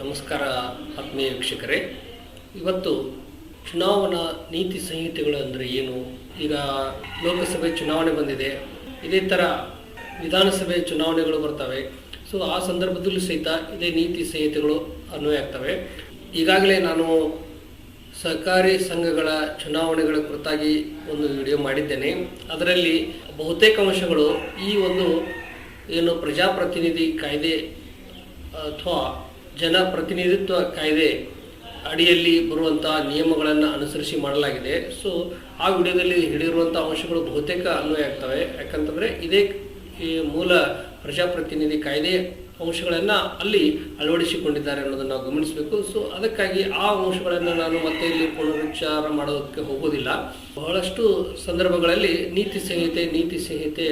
ನಮಸ್ಕಾರ ಆತ್ಮೀಯ ವೀಕ್ಷಕರೇ. ಇವತ್ತು ಚುನಾವಣಾ ನೀತಿ ಸಂಹಿತೆಗಳು ಅಂದರೆ ಏನು? ಈಗ ಲೋಕಸಭೆ ಚುನಾವಣೆ ಬಂದಿದೆ. ಇದೇ ಥರ ವಿಧಾನಸಭೆ ಚುನಾವಣೆಗಳು ಬರ್ತವೆ. ಸೊ ಆ ಸಂದರ್ಭದಲ್ಲೂ ಸಹಿತ ಇದೇ ನೀತಿ ಸಂಹಿತೆಗಳು ಅನ್ವಯ ಆಗ್ತವೆ. ಈಗಾಗಲೇ ನಾನು ಸಹಕಾರಿ ಸಂಘಗಳ ಚುನಾವಣೆಗಳ ಕುರಿತಾಗಿ ಒಂದು ವಿಡಿಯೋ ಮಾಡಿದ್ದೇನೆ. ಅದರಲ್ಲಿ ಬಹುತೇಕ ಅಂಶಗಳು ಈ ಒಂದು ಏನು ಪ್ರಜಾಪ್ರತಿನಿಧಿ ಕಾಯ್ದೆ ಅಥವಾ ಜನಪ್ರತಿನಿಧಿತ್ವ ಕಾಯ್ದೆ ಅಡಿಯಲ್ಲಿ ಬರುವಂತಹ ನಿಯಮಗಳನ್ನು ಅನುಸರಿಸಿ ಮಾಡಲಾಗಿದೆ. ಸೊ ಆ ವಿಡಿಯೋದಲ್ಲಿ ಹಿಡಿದಿರುವಂಥ ಅಂಶಗಳು ಬಹುತೇಕ ಅನ್ವಯ ಆಗ್ತವೆ. ಯಾಕಂತಂದರೆ ಇದೇ ಈ ಮೂಲ ಪ್ರಜಾಪ್ರತಿನಿಧಿ ಕಾಯ್ದೆ ಅಂಶಗಳನ್ನು ಅಲ್ಲಿ ಅಳವಡಿಸಿಕೊಂಡಿದ್ದಾರೆ ಅನ್ನೋದನ್ನು ನಾವು ಗಮನಿಸಬೇಕು. ಸೊ ಅದಕ್ಕಾಗಿ ಆ ಅಂಶಗಳನ್ನು ನಾನು ಮತ್ತೆ ಇಲ್ಲಿ ಪುನರುಚ್ಚಾರ ಮಾಡೋದಕ್ಕೆ ಹೋಗೋದಿಲ್ಲ. ಬಹಳಷ್ಟು ಸಂದರ್ಭಗಳಲ್ಲಿ ನೀತಿ ಸಂಹಿತೆ ನೀತಿ ಸಂಹಿತೆ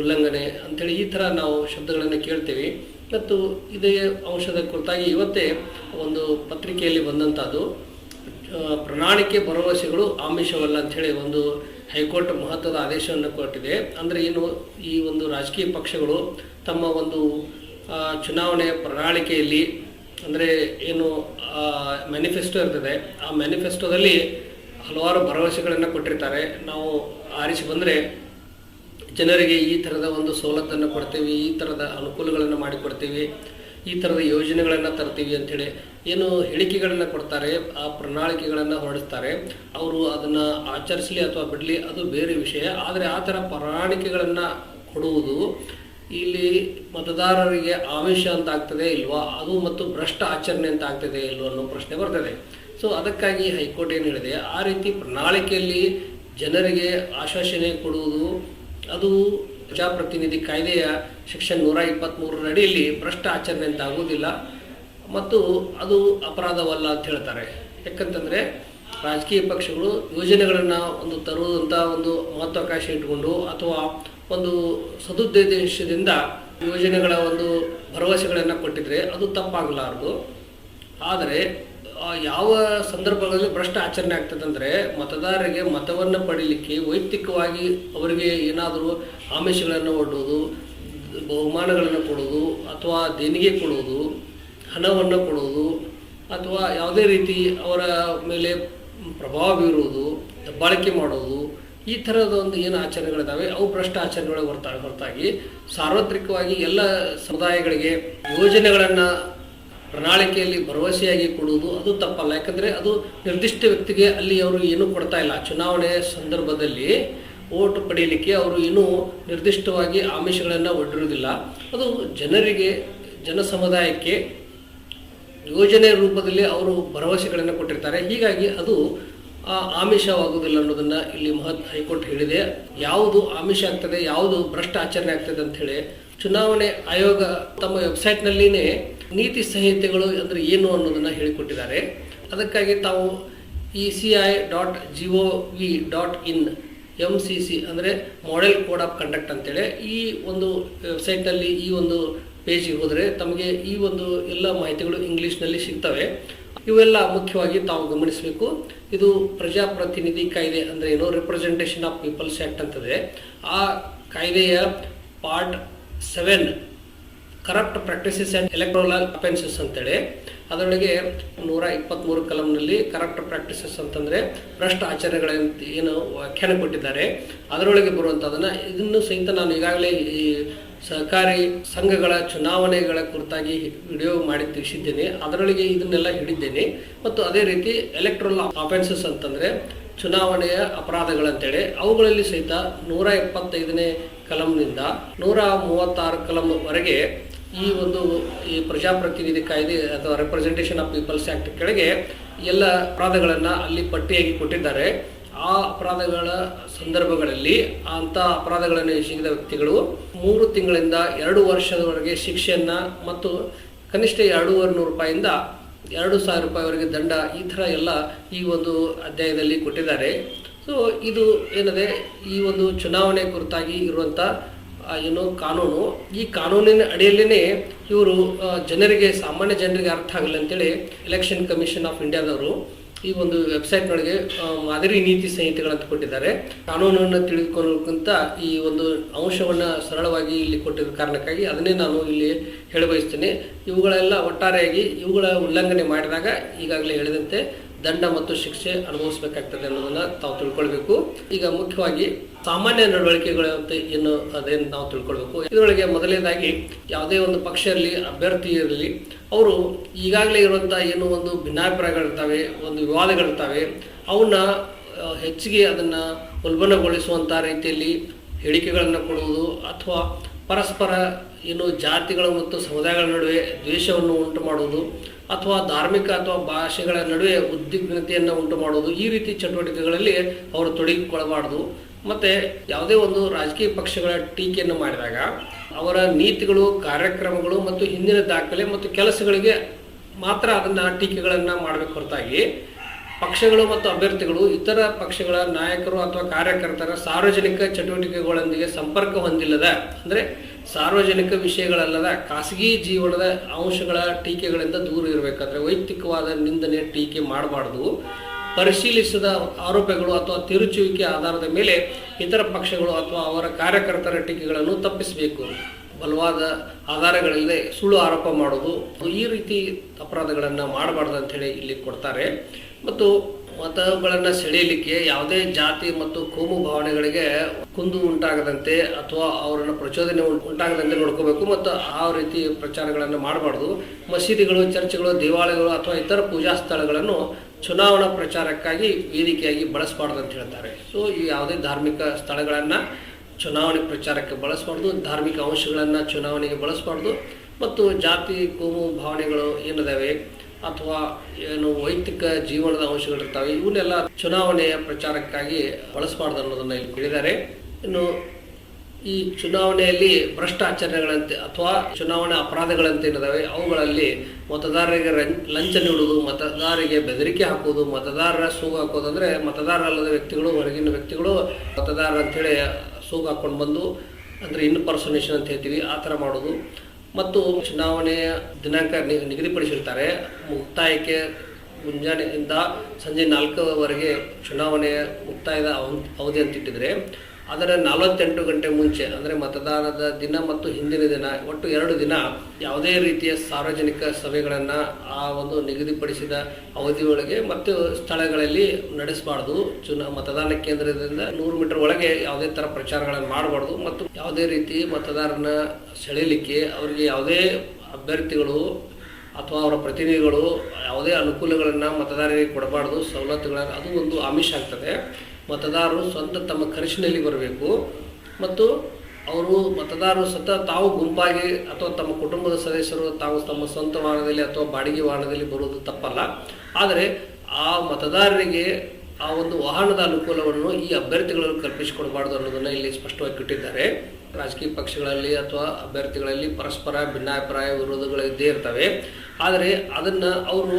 ಉಲ್ಲಂಘನೆ ಅಂಥೇಳಿ ಈ ಥರ ನಾವು ಶಬ್ದಗಳನ್ನು ಕೇಳ್ತೇವೆ. ಮತ್ತು ಇದೇ ಅಂಶದ ಕುರಿತಾಗಿ ಇವತ್ತೇ ಒಂದು ಪತ್ರಿಕೆಯಲ್ಲಿ ಬಂದಂಥದ್ದು ಪ್ರಣಾಳಿಕೆ ಭರವಸೆಗಳು ಆಮಿಷವಲ್ಲ ಅಂಥೇಳಿ ಒಂದು ಹೈಕೋರ್ಟ್ ಮಹತ್ವದ ಆದೇಶವನ್ನು ಕೊಟ್ಟಿದೆ. ಅಂದರೆ ಏನು ಈ ಒಂದು ರಾಜಕೀಯ ಪಕ್ಷಗಳು ತಮ್ಮ ಒಂದು ಚುನಾವಣೆ ಪ್ರಣಾಳಿಕೆಯಲ್ಲಿ ಅಂದರೆ ಏನು ಮ್ಯಾನಿಫೆಸ್ಟೋ ಇರ್ತದೆ. ಆ ಮ್ಯಾನಿಫೆಸ್ಟೋದಲ್ಲಿ ಹಲವಾರು ಭರವಸೆಗಳನ್ನು ಕೊಟ್ಟಿರ್ತಾರೆ. ನಾವು ಆರಿಸಿ ಬಂದರೆ ಜನರಿಗೆ ಈ ಥರದ ಒಂದು ಸವಲತ್ತನ್ನು ಕೊಡ್ತೀವಿ, ಈ ಥರದ ಅನುಕೂಲಗಳನ್ನು ಮಾಡಿಕೊಡ್ತೀವಿ, ಈ ಥರದ ಯೋಜನೆಗಳನ್ನು ತರ್ತೀವಿ ಅಂಥೇಳಿ ಏನು ಹೇಳಿಕೆಗಳನ್ನು ಕೊಡ್ತಾರೆ, ಆ ಪ್ರಣಾಳಿಕೆಗಳನ್ನು ಹೊರಡಿಸ್ತಾರೆ. ಅವರು ಅದನ್ನು ಆಚರಿಸಲಿ ಅಥವಾ ಬಿಡಲಿ, ಅದು ಬೇರೆ ವಿಷಯ. ಆದರೆ ಆ ಥರ ಪ್ರಣಾಳಿಕೆಗಳನ್ನು ಕೊಡುವುದು ಇಲ್ಲಿ ಮತದಾರರಿಗೆ ಆವೇಶ ಅಂತ ಆಗ್ತದೆ ಇಲ್ವಾ? ಅದು ಮತ್ತು ಭ್ರಷ್ಟ ಆಚರಣೆ ಅಂತ ಆಗ್ತದೆ ಇಲ್ವೋ ಅನ್ನೋ ಪ್ರಶ್ನೆ ಬರ್ತದೆ. ಸೊ ಅದಕ್ಕಾಗಿ ಹೈಕೋರ್ಟ್ ಏನು ಹೇಳಿದೆ? ಆ ರೀತಿ ಪ್ರಣಾಳಿಕೆಯಲ್ಲಿ ಜನರಿಗೆ ಆಶ್ವಾಸನೆ ಕೊಡುವುದು ಅದು ಪ್ರಜಾಪ್ರತಿನಿಧಿ ಕಾಯ್ದೆಯ ಸೆಕ್ಷನ್ ನೂರ ಇಪ್ಪತ್ತ್ಮೂರರ ಅಡಿಯಲ್ಲಿ ಭ್ರಷ್ಟ ಆಚರಣೆ ಅಂತ ಆಗುವುದಿಲ್ಲ. ಮತ್ತು ಅದು ಅಪರಾಧವಲ್ಲ ಅಂತ ಹೇಳ್ತಾರೆ. ಯಾಕಂತಂದರೆ ರಾಜಕೀಯ ಪಕ್ಷಗಳು ಯೋಜನೆಗಳನ್ನು ಒಂದು ತರುವಂಥ ಒಂದು ಮಹತ್ವಾಕಾಂಕ್ಷೆ ಇಟ್ಕೊಂಡು ಅಥವಾ ಒಂದು ಸದುದ್ದೇಶದಿಂದ ಯೋಜನೆಗಳ ಒಂದು ಭರವಸೆಗಳನ್ನು ಕೊಟ್ಟಿದ್ರೆ ಅದು ತಪ್ಪಾಗಲಾರದು. ಆದರೆ ಯಾವ ಸಂದರ್ಭಗಳಲ್ಲಿ ಭ್ರಷ್ಟ ಆಚರಣೆ ಆಗ್ತದಂದ್ರೆ ಮತದಾರರಿಗೆ ಮತವನ್ನು ಪಡೀಲಿಕ್ಕೆ ವೈಯಕ್ತಿಕವಾಗಿ ಅವರಿಗೆ ಏನಾದರೂ ಆಮಿಷಗಳನ್ನು ಒಡ್ಡುವುದು ಬಹುಮಾನಗಳನ್ನು ಕೊಡುವುದು ಅಥವಾ ದೇಣಿಗೆ ಕೊಡುವುದು ಹಣವನ್ನು ಕೊಡುವುದು ಅಥವಾ ಯಾವುದೇ ರೀತಿ ಅವರ ಮೇಲೆ ಪ್ರಭಾವ ಬೀರುವುದು ದಬ್ಬಾಳಿಕೆ ಮಾಡೋದು, ಈ ಥರದ ಒಂದು ಏನು ಆಚರಣೆಗಳಿದ್ದಾವೆ ಅವು ಭ್ರಷ್ಟ ಆಚರಣೆಗಳು ಹೊರತಾ ಹೊರತಾಗಿ ಸಾರ್ವತ್ರಿಕವಾಗಿ ಎಲ್ಲ ಸಮುದಾಯಗಳಿಗೆ ಯೋಜನೆಗಳನ್ನು ಪ್ರಣಾಳಿಕೆಯಲ್ಲಿ ಭರವಸೆಯಾಗಿ ಕೊಡುವುದು ಅದು ತಪ್ಪಲ್ಲ. ಯಾಕಂದರೆ ಅದು ನಿರ್ದಿಷ್ಟ ವ್ಯಕ್ತಿಗೆ ಅಲ್ಲಿ ಅವರು ಏನೂ ಕೊಡ್ತಾ ಇಲ್ಲ. ಚುನಾವಣೆ ಸಂದರ್ಭದಲ್ಲಿ ಓಟು ಪಡೆಯಲಿಕ್ಕೆ ಅವರು ಏನೂ ನಿರ್ದಿಷ್ಟವಾಗಿ ಆಮಿಷಗಳನ್ನು ಒಡ್ಡಿರುವುದಿಲ್ಲ. ಅದು ಜನರಿಗೆ ಜನ ಸಮುದಾಯಕ್ಕೆ ಯೋಜನೆ ರೂಪದಲ್ಲಿ ಅವರು ಭರವಸೆಗಳನ್ನು ಕೊಟ್ಟಿರ್ತಾರೆ. ಹೀಗಾಗಿ ಅದು ಆಮಿಷವಾಗುವುದಿಲ್ಲ ಅನ್ನೋದನ್ನು ಇಲ್ಲಿ ಮಹತ್ ಹೈಕೋರ್ಟ್ ಹೇಳಿದೆ. ಯಾವುದು ಆಮಿಷ ಆಗ್ತದೆ, ಯಾವುದು ಭ್ರಷ್ಟ ಆಚರಣೆ ಆಗ್ತದೆ ಅಂತ ಹೇಳಿ. ಚುನಾವಣೆ ಆಯೋಗ ತಮ್ಮ ವೆಬ್ಸೈಟ್ನಲ್ಲಿನೇ ನೀತಿ ಸಂಹಿತೆಗಳು ಅಂದರೆ ಏನು ಅನ್ನೋದನ್ನು ಹೇಳಿಕೊಟ್ಟಿದ್ದಾರೆ. ಅದಕ್ಕಾಗಿ ತಾವು E C I dot G O V dot in M C C ಅಂದರೆ ಮಾಡೆಲ್ ಕೋಡ್ ಆಫ್ ಕಂಡಕ್ಟ್ ಅಂತೇಳಿ ಈ ಒಂದು ವೆಬ್ಸೈಟಲ್ಲಿ ಈ ಒಂದು ಪೇಜಿಗೆ ಹೋದರೆ ತಮಗೆ ಈ ಒಂದು ಎಲ್ಲ ಮಾಹಿತಿಗಳು ಇಂಗ್ಲೀಷ್ನಲ್ಲಿ ಸಿಗ್ತವೆ. ಇವೆಲ್ಲ ಮುಖ್ಯವಾಗಿ ತಾವು ಗಮನಿಸಬೇಕು. ಇದು ಪ್ರಜಾಪ್ರತಿನಿಧಿ ಕಾಯ್ದೆ ಅಂದರೆ ಏನು? ರಿಪ್ರೆಸೆಂಟೇಷನ್ ಆಫ್ ಪೀಪಲ್ಸ್ ಆ್ಯಕ್ಟ್ ಅಂತದೆ. ಆ ಕಾಯ್ದೆಯ part seven corrupt practices and electoral offences ಅಂತೇಳಿ, ಅದರೊಳಗೆ ನೂರ ಇಪ್ಪತ್ತ್ಮೂರು ಕಲಂನಲ್ಲಿ ಕರಪ್ಟ್ ಪ್ರಾಕ್ಟೀಸಸ್ ಅಂತಂದರೆ ಭ್ರಷ್ಟ ಆಚರಣೆಗಳಂತ ಏನು ವ್ಯಾಖ್ಯಾನ ಕೊಟ್ಟಿದ್ದಾರೆ. ಅದರೊಳಗೆ ಬರುವಂಥದ್ದನ್ನು ಇದನ್ನು ಸಹಿತ ನಾನು ಈಗಾಗಲೇ ಈ ಸಹಕಾರಿ ಸಂಘಗಳ ಚುನಾವಣೆಗಳ ಕುರಿತಾಗಿ ವಿಡಿಯೋ ಮಾಡಿ ತಿಳಿಸಿದ್ದೇನೆ. ಅದರೊಳಗೆ ಇದನ್ನೆಲ್ಲ ಹಿಡಿದ್ದೇನೆ. ಮತ್ತು ಅದೇ ರೀತಿ ಎಲೆಕ್ಟ್ರಲ್ ಅಫೆನ್ಸಸ್ ಅಂತಂದರೆ ಚುನಾವಣೆಯ ಅಪರಾಧಗಳಂತೇಳಿ ಅವುಗಳಲ್ಲಿ ಸಹಿತ ನೂರ ಇಪ್ಪತ್ತೈದನೇ ಕಲಂನಿಂದ ನೂರ ಮೂವತ್ತಾರು ಕಲಂವರೆಗೆ ಈ ಒಂದು ಈ ಪ್ರಜಾಪ್ರತಿನಿಧಿ ಕಾಯ್ದೆ ಅಥವಾ ರೆಪ್ರೆಸೆಂಟೇಷನ್ ಆಫ್ ಪೀಪಲ್ಸ್ ಆ್ಯಕ್ಟ್ ಕೆಳಗೆ ಎಲ್ಲ ಅಪರಾಧಗಳನ್ನು ಅಲ್ಲಿ ಪಟ್ಟಿಯಾಗಿ ಕೊಟ್ಟಿದ್ದಾರೆ. ಆ ಅಪರಾಧಗಳ ಸಂದರ್ಭಗಳಲ್ಲಿ ಅಂಥ ಅಪರಾಧಗಳನ್ನು ಎಸಗಿದ ವ್ಯಕ್ತಿಗಳು ಮೂರು ತಿಂಗಳಿಂದ ಎರಡು ವರ್ಷದವರೆಗೆ ಶಿಕ್ಷೆಯನ್ನು ಮತ್ತು ಕನಿಷ್ಠ ಎರಡೂವರೆ ನೂರು ರೂಪಾಯಿಂದ ಎರಡು ಸಾವಿರ ರೂಪಾಯಿವರೆಗೆ ದಂಡ ಈ ಥರ ಎಲ್ಲ ಈ ಒಂದು ಅಧ್ಯಾಯದಲ್ಲಿ ಕೊಟ್ಟಿದ್ದಾರೆ. ಸೊ ಇದು ಏನಿದೆ ಈ ಒಂದು ಚುನಾವಣೆ ಕುರಿತಾಗಿ ಇರುವಂಥ ಏನು ಕಾನೂನು ಈ ಕಾನೂನಿನ ಅಡಿಯಲ್ಲೇ ಇವರು ಜನರಿಗೆ ಸಾಮಾನ್ಯ ಜನರಿಗೆ ಅರ್ಥ ಆಗಲಿ ಅಂತೇಳಿ ಎಲೆಕ್ಷನ್ ಕಮಿಷನ್ ಆಫ್ ಇಂಡಿಯಾದವರು ಈ ಒಂದು ವೆಬ್ಸೈಟ್ನೊಳಗೆ ಆ, ಮಾದರಿ ನೀತಿ ಸಂಹಿತೆಗಳಂತ ಕೊಟ್ಟಿದ್ದಾರೆ. ಕಾನೂನನ್ನು ತಿಳಿದುಕೊಳ್ಳೋಕ್ಕಿಂತ ಈ ಒಂದು ಅಂಶವನ್ನು ಸರಳವಾಗಿ ಇಲ್ಲಿ ಕೊಟ್ಟಿರೋ ಕಾರಣಕ್ಕಾಗಿ ಅದನ್ನೇ ನಾನು ಇಲ್ಲಿ ಹೇಳಬಯಸ್ತೇನೆ. ಇವುಗಳೆಲ್ಲ ಒಟ್ಟಾರೆಯಾಗಿ ಇವುಗಳ ಉಲ್ಲಂಘನೆ ಮಾಡಿದಾಗ ಈಗಾಗಲೇ ಹೇಳಿದಂತೆ ದಂಡ ಮತ್ತು ಶಿಕ್ಷೆ ಅನುಭವಿಸಬೇಕಾಗ್ತದೆ ಅನ್ನೋದನ್ನ ತಾವು ತಿಳ್ಕೊಳ್ಬೇಕು. ಈಗ ಮುಖ್ಯವಾಗಿ ಸಾಮಾನ್ಯ ನಡವಳಿಕೆಗಳು ಅಂತ ಏನು ಅದೇನು ನಾವು ತಿಳ್ಕೊಳ್ಬೇಕು. ಇದರೊಳಗೆ ಮೊದಲನೇದಾಗಿ ಯಾವುದೇ ಒಂದು ಪಕ್ಷ ಇರಲಿ, ಅಭ್ಯರ್ಥಿ ಇರಲಿ, ಅವರು ಈಗಾಗಲೇ ಇರುವಂಥ ಏನು ಒಂದು ಭಿನ್ನಾಭಿಪ್ರಾಯಗಳಿರ್ತವೆ, ಒಂದು ವಿವಾದಗಳಿರ್ತವೆ ಅವನ್ನ ಹೆಚ್ಚಿಗೆ ಅದನ್ನು ಉಲ್ಬಣಗೊಳಿಸುವಂಥ ರೀತಿಯಲ್ಲಿ ಹೇಳಿಕೆಗಳನ್ನು ಕೊಡುವುದು ಅಥವಾ ಪರಸ್ಪರ ಏನು ಜಾತಿಗಳ ಮತ್ತು ಸಮುದಾಯಗಳ ನಡುವೆ ದ್ವೇಷವನ್ನು ಉಂಟು ಮಾಡುವುದು ಅಥವಾ ಧಾರ್ಮಿಕ ಅಥವಾ ಭಾಷೆಗಳ ನಡುವೆ ಉದ್ವಿಗ್ನತೆಯನ್ನು ಉಂಟು ಮಾಡೋದು ಈ ರೀತಿ ಚಟುವಟಿಕೆಗಳಲ್ಲಿ ಅವರು ತೊಡಗಿಕೊಳ್ಳಬಾರ್ದು. ಮತ್ತು ಯಾವುದೇ ಒಂದು ರಾಜಕೀಯ ಪಕ್ಷಗಳ ಟೀಕೆಯನ್ನು ಮಾಡಿದಾಗ ಅವರ ನೀತಿಗಳು, ಕಾರ್ಯಕ್ರಮಗಳು ಮತ್ತು ಹಿಂದಿನ ದಾಖಲೆ ಮತ್ತು ಕೆಲಸಗಳಿಗೆ ಮಾತ್ರ ಅದನ್ನು ಟೀಕೆಗಳನ್ನು ಮಾಡಬೇಕು ಹೊರತಾಗಿ. ಪಕ್ಷಗಳು ಮತ್ತು ಅಭ್ಯರ್ಥಿಗಳು ಇತರ ಪಕ್ಷಗಳ ನಾಯಕರು ಅಥವಾ ಕಾರ್ಯಕರ್ತರ ಸಾರ್ವಜನಿಕ ಚಟುವಟಿಕೆಗಳೊಂದಿಗೆ ಸಂಪರ್ಕ ಹೊಂದಿಲ್ಲದ, ಅಂದರೆ ಸಾರ್ವಜನಿಕ ವಿಷಯಗಳಲ್ಲದ ಖಾಸಗಿ ಜೀವನದ ಅಂಶಗಳ ಟೀಕೆಗಳಿಂದ ದೂರ ಇರಬೇಕಾದ್ರೆ ವೈಯಕ್ತಿಕವಾದ ನಿಂದನೆ ಟೀಕೆ ಮಾಡಬಾರ್ದು. ಪರಿಶೀಲಿಸಿದ ಆರೋಪಗಳು ಅಥವಾ ತಿರುಚುವಿಕೆ ಆಧಾರದ ಮೇಲೆ ಇತರ ಪಕ್ಷಗಳು ಅಥವಾ ಅವರ ಕಾರ್ಯಕರ್ತರ ಟೀಕೆಗಳನ್ನು ತಪ್ಪಿಸಬೇಕು. ಬಲವಾದ ಆಧಾರಗಳಿಲ್ಲದೆ ಸುಳ್ಳು ಆರೋಪ ಮಾಡೋದು ಈ ರೀತಿ ಅಪರಾಧಗಳನ್ನು ಮಾಡಬಾರ್ದು ಅಂತೇಳಿ ಇಲ್ಲಿ ಕೊಡ್ತಾರೆ. ಮತ್ತು ಮತಗಳನ್ನು ಸೆಳೆಯಲಿಕ್ಕೆ ಯಾವುದೇ ಜಾತಿ ಮತ್ತು ಕೋಮು ಭಾವನೆಗಳಿಗೆ ಕುಂದು ಉಂಟಾಗದಂತೆ ಅಥವಾ ಅವರನ್ನು ಪ್ರಚೋದನೆ ಉಂಟಾಗದಂತೆ ನೋಡ್ಕೋಬೇಕು ಮತ್ತು ಆ ರೀತಿ ಪ್ರಚಾರಗಳನ್ನು ಮಾಡಬಾರ್ದು. ಮಸೀದಿಗಳು, ಚರ್ಚ್ಗಳು, ದೇವಾಲಯಗಳು ಅಥವಾ ಇತರ ಪೂಜಾ ಸ್ಥಳಗಳನ್ನು ಚುನಾವಣಾ ಪ್ರಚಾರಕ್ಕಾಗಿ ವೇದಿಕೆಯಾಗಿ ಬಳಸಬಾರ್ದು ಅಂತ ಹೇಳ್ತಾರೆ. ಸೊ ಈ ಯಾವುದೇ ಧಾರ್ಮಿಕ ಸ್ಥಳಗಳನ್ನು ಚುನಾವಣೆ ಪ್ರಚಾರಕ್ಕೆ ಬಳಸಬಾರ್ದು, ಧಾರ್ಮಿಕ ಅಂಶಗಳನ್ನು ಚುನಾವಣೆಗೆ ಬಳಸಬಾರ್ದು ಮತ್ತು ಜಾತಿ, ಕೋಮು ಭಾವನೆಗಳು ಏನಿದಾವೆ? ಅಥವಾ ಏನು ವೈಯಕ್ತಿಕ ಜೀವನದ ಅಂಶಗಳಿರ್ತಾವೆ, ಇವನ್ನೆಲ್ಲ ಚುನಾವಣೆಯ ಪ್ರಚಾರಕ್ಕಾಗಿ ಬಳಸಬಾರ್ದು ಅನ್ನೋದನ್ನು ಇಲ್ಲಿ ಹೇಳಿದ್ದಾರೆ ಇನ್ನು ಈ ಚುನಾವಣೆಯಲ್ಲಿ ಭ್ರಷ್ಟಾಚಾರಗಳಂತೆ ಅಥವಾ ಚುನಾವಣಾ ಅಪರಾಧಗಳಂತೆ ಏನಿದಾವೆ, ಅವುಗಳಲ್ಲಿ ಮತದಾರರಿಗೆ ಲಂಚ ನೀಡುವುದು, ಮತದಾರರಿಗೆ ಬೆದರಿಕೆ ಹಾಕುವುದು, ಮತದಾರರ ಸೂಗು ಹಾಕೋದು ಅಂದ್ರೆ ಮತದಾರರಲ್ಲದ ವ್ಯಕ್ತಿಗಳು, ಹೊರಗಿನ ವ್ಯಕ್ತಿಗಳು ಮತದಾರ ಅಂತೇಳಿ ಸೂಗು ಹಾಕೊಂಡು ಬಂದು ಅಂದರೆ ಇನ್ ಪರ್ಸನೇಷನ್ ಅಂತ ಹೇಳ್ತೀವಿ, ಆ ಥರ ಮಾಡೋದು ಮತ್ತು ಚುನಾವಣೆಯ ದಿನಾಂಕ ನಿಗದಿಪಡಿಸಿರ್ತಾರೆ ಮುಕ್ತಾಯಕ್ಕೆ ಮುಂಜಾನೆಯಿಂದ ಸಂಜೆ ನಾಲ್ಕರವರೆಗೆ ಚುನಾವಣೆಯ ಮುಕ್ತಾಯದ ಅವ- ಅವಧಿ ಅಂತ ಅದರ ನಲವತ್ತೆಂಟು ಗಂಟೆ ಮುಂಚೆ, ಅಂದರೆ ಮತದಾನದ ದಿನ ಮತ್ತು ಹಿಂದಿನ ದಿನ, ಒಟ್ಟು ಎರಡು ದಿನ ಯಾವುದೇ ರೀತಿಯ ಸಾರ್ವಜನಿಕ ಸಭೆಗಳನ್ನು ಆ ಒಂದು ನಿಗದಿಪಡಿಸಿದ ಅವಧಿಯೊಳಗೆ ಮತ್ತು ಸ್ಥಳಗಳಲ್ಲಿ ನಡೆಸಬಾರ್ದು. ಚುನಾ ಮತದಾನ ಕೇಂದ್ರದಿಂದ ನೂರು ಮೀಟರ್ ಒಳಗೆ ಯಾವುದೇ ಥರ ಪ್ರಚಾರಗಳನ್ನು ಮಾಡಬಾರ್ದು. ಮತ್ತು ಯಾವುದೇ ರೀತಿ ಮತದಾರನ ಸೆಳೆಯಲಿಕ್ಕೆ ಅವರಿಗೆ ಯಾವುದೇ ಅಭ್ಯರ್ಥಿಗಳು ಅಥವಾ ಅವರ ಪ್ರತಿನಿಧಿಗಳು ಯಾವುದೇ ಅನುಕೂಲಗಳನ್ನು ಮತದಾರರಿಗೆ ಕೊಡಬಾರ್ದು. ಸವಲತ್ತುಗಳನ್ನು, ಅದು ಒಂದು ಆಮಿಷ ಆಗ್ತದೆ. ಮತದಾರರು ಸ್ವಂತ ತಮ್ಮ ಖರ್ಚಿನಲ್ಲಿ ಬರಬೇಕು. ಮತ್ತು ಅವರು ಮತದಾರರು ಸ್ವತಃ ತಾವು ಗುಂಪಾಗಿ ಅಥವಾ ತಮ್ಮ ಕುಟುಂಬದ ಸದಸ್ಯರು ತಾವು ತಮ್ಮ ಸ್ವಂತ ವಾಹನದಲ್ಲಿ ಅಥವಾ ಬಾಡಿಗೆ ವಾಹನದಲ್ಲಿ ಬರುವುದು ತಪ್ಪಲ್ಲ. ಆದರೆ ಆ ಮತದಾರರಿಗೆ ಆ ಒಂದು ವಾಹನದ ಅನುಕೂಲವನ್ನು ಈ ಅಭ್ಯರ್ಥಿಗಳನ್ನು ಕಲ್ಪಿಸಿಕೊಡಬಾರ್ದು ಅನ್ನೋದನ್ನು ಇಲ್ಲಿ ಸ್ಪಷ್ಟವಾಗಿ ಇಟ್ಟಿದ್ದಾರೆ. ರಾಜಕೀಯ ಪಕ್ಷಗಳಲ್ಲಿ ಅಥವಾ ಅಭ್ಯರ್ಥಿಗಳಲ್ಲಿ ಪರಸ್ಪರ ಭಿನ್ನಾಭಿಪ್ರಾಯ, ವಿರೋಧಗಳು ಇದ್ದೇ ಇರ್ತವೆ. ಆದರೆ ಅದನ್ನು ಅವರು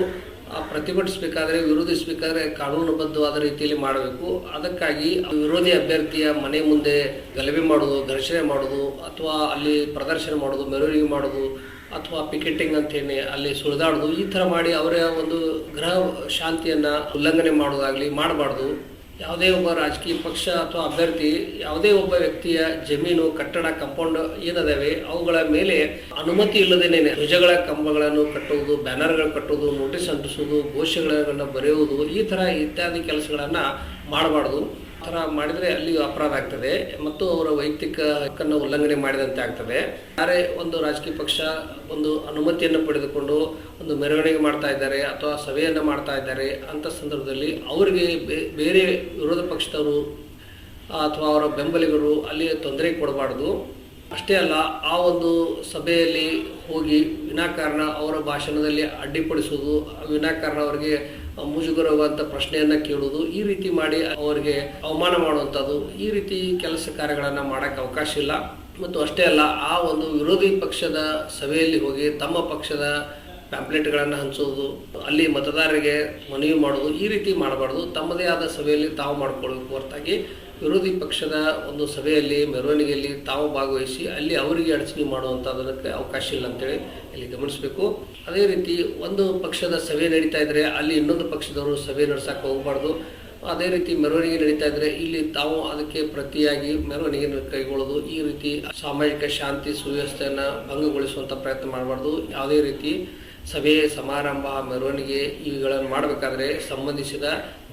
ಪ್ರತಿಭಟಿಸಬೇಕಾದ್ರೆ, ವಿರೋಧಿಸಬೇಕಾದ್ರೆ ಕಾನೂನುಬದ್ಧವಾದ ರೀತಿಯಲ್ಲಿ ಮಾಡಬೇಕು. ಅದಕ್ಕಾಗಿ ವಿರೋಧಿ ಅಭ್ಯರ್ಥಿಯ ಮನೆ ಮುಂದೆ ಗಲಭೆ ಮಾಡೋದು ಘರ್ಷಣೆ ಮಾಡೋದು ಅಥವಾ ಅಲ್ಲಿ ಪ್ರದರ್ಶನ ಮಾಡೋದು ಮೆರವಣಿಗೆ ಮಾಡೋದು ಅಥವಾ ಪಿಕೆಟಿಂಗ್ ಅಂತೇನೆ ಅಲ್ಲಿ ಸುಳಿದಾಡೋದು ಈ ಥರ ಮಾಡಿ ಅವರ ಒಂದು ಗೃಹ ಶಾಂತಿಯನ್ನು ಉಲ್ಲಂಘನೆ ಮಾಡೋದಾಗಲಿ ಮಾಡಬಾರ್ದು. ಯಾವುದೇ ಒಬ್ಬ ರಾಜಕೀಯ ಪಕ್ಷ ಅಥವಾ ಅಭ್ಯರ್ಥಿ, ಯಾವುದೇ ಒಬ್ಬ ವ್ಯಕ್ತಿಯ ಜಮೀನು, ಕಟ್ಟಡ ಕಾಂಪೌಂಡ್ ಏನದಾವೆ, ಅವುಗಳ ಮೇಲೆ ಅನುಮತಿ ಇಲ್ಲದೇನೆ ಧ್ವಜಗಳ ಕಂಬಗಳನ್ನು ಕಟ್ಟುವುದು, ಬ್ಯಾನರ್ಗಳು ಕಟ್ಟುವುದು, ನೋಟಿಸ್ ಅಂಟಿಸುವುದು ಘೋಷಗಳನ್ನು ಬರೆಯುವುದು, ಈ ಥರ ಇತ್ಯಾದಿ ಕೆಲಸಗಳನ್ನು ಮಾಡಬಾರ್ದು. ಥರ ಮಾಡಿದರೆ ಅಲ್ಲಿ ಅಪರಾಧ ಆಗ್ತದೆ ಮತ್ತು ಅವರ ವೈಯಕ್ತಿಕ ಹಕ್ಕನ್ನು ಉಲ್ಲಂಘನೆ ಮಾಡಿದಂತೆ ಆಗ್ತದೆ. ಯಾರೇ ಒಂದು ರಾಜಕೀಯ ಪಕ್ಷ ಒಂದು ಅನುಮತಿಯನ್ನು ಪಡೆದುಕೊಂಡು ಒಂದು ಮೆರವಣಿಗೆ ಮಾಡ್ತಾ ಇದ್ದಾರೆ ಅಥವಾ ಸಭೆಯನ್ನು ಮಾಡ್ತಾ ಇದ್ದಾರೆ, ಅಂತ ಸಂದರ್ಭದಲ್ಲಿ ಅವರಿಗೆ ಬೇರೆ ವಿರೋಧ ಪಕ್ಷದವರು ಅಥವಾ ಅವರ ಬೆಂಬಲಿಗರು ಅಲ್ಲಿ ತೊಂದರೆ ಕೊಡಬಾರ್ದು. ಅಷ್ಟೇ ಅಲ್ಲ, ಆ ಒಂದು ಸಭೆಯಲ್ಲಿ ಹೋಗಿ ವಿನಾಕಾರಣ ಅವರ ಭಾಷಣದಲ್ಲಿ ಅಡ್ಡಿಪಡಿಸುವುದು, ವಿನಾಕಾರಣ ಅವರಿಗೆ ಮುಜುಗರವಾದಂಥ ಪ್ರಶ್ನೆಯನ್ನು ಕೇಳುವುದು, ಈ ರೀತಿ ಮಾಡಿ ಅವರಿಗೆ ಅವಮಾನ ಮಾಡುವಂಥದ್ದು ಈ ರೀತಿ ಕೆಲಸ ಕಾರ್ಯಗಳನ್ನು ಮಾಡೋಕ್ಕೆ ಅವಕಾಶ ಇಲ್ಲ. ಮತ್ತು ಅಷ್ಟೇ ಅಲ್ಲ, ಆ ಒಂದು ವಿರೋಧಿ ಪಕ್ಷದ ಸಭೆಯಲ್ಲಿ ಹೋಗಿ ತಮ್ಮ ಪಕ್ಷದ ಪ್ಯಾಂಪ್ಲೆಟ್ಗಳನ್ನು ಹಂಚೋದು ಅಲ್ಲಿ ಮತದಾರರಿಗೆ ಮನವಿ ಮಾಡೋದು ಈ ರೀತಿ ಮಾಡಬಾರ್ದು. ತಮ್ಮದೇ ಆದ ಸಭೆಯಲ್ಲಿ ತಾವು ಮಾಡಿಕೊಳ್ಬೇಕು ಹೊರತಾಗಿ. ವಿರೋಧಿ ಪಕ್ಷದ ಒಂದು ಸಭೆಯಲ್ಲಿ, ಮೆರವಣಿಗೆಯಲ್ಲಿ ತಾವು ಭಾಗವಹಿಸಿ ಅಲ್ಲಿ ಅವರಿಗೆ ಅಡಚಣೆ ಮಾಡುವಂಥದ್ದಕ್ಕೆ ಅವಕಾಶ ಇಲ್ಲ ಅಂತೇಳಿ ಇಲ್ಲಿ ಗಮನಿಸಬೇಕು. ಅದೇ ರೀತಿ ಒಂದು ಪಕ್ಷದ ಸಭೆ ನಡೀತಾ ಇದ್ದರೆ ಅಲ್ಲಿ ಇನ್ನೊಂದು ಪಕ್ಷದವರು ಸಭೆ ನಡೆಸೋಕೆ ಹೋಗಬಾರ್ದು. ಅದೇ ರೀತಿ ಮೆರವಣಿಗೆ ನಡೀತಾ ಇದ್ದರೆ ಇಲ್ಲಿ ತಾವು ಅದಕ್ಕೆ ಪ್ರತಿಯಾಗಿ ಮೆರವಣಿಗೆ ಕೈಗೊಳ್ಳೋದು, ಈ ರೀತಿ ಸಾಮಾಜಿಕ ಶಾಂತಿ ಸುವ್ಯವಸ್ಥೆಯನ್ನು ಭಂಗಗೊಳಿಸುವಂಥ ಪ್ರಯತ್ನ ಮಾಡಬಾರ್ದು. ಯಾವುದೇ ರೀತಿ ಸಭೆ, ಸಮಾರಂಭ, ಮೆರವಣಿಗೆ ಇವುಗಳನ್ನು ಮಾಡಬೇಕಾದ್ರೆ ಸಂಬಂಧಿಸಿದ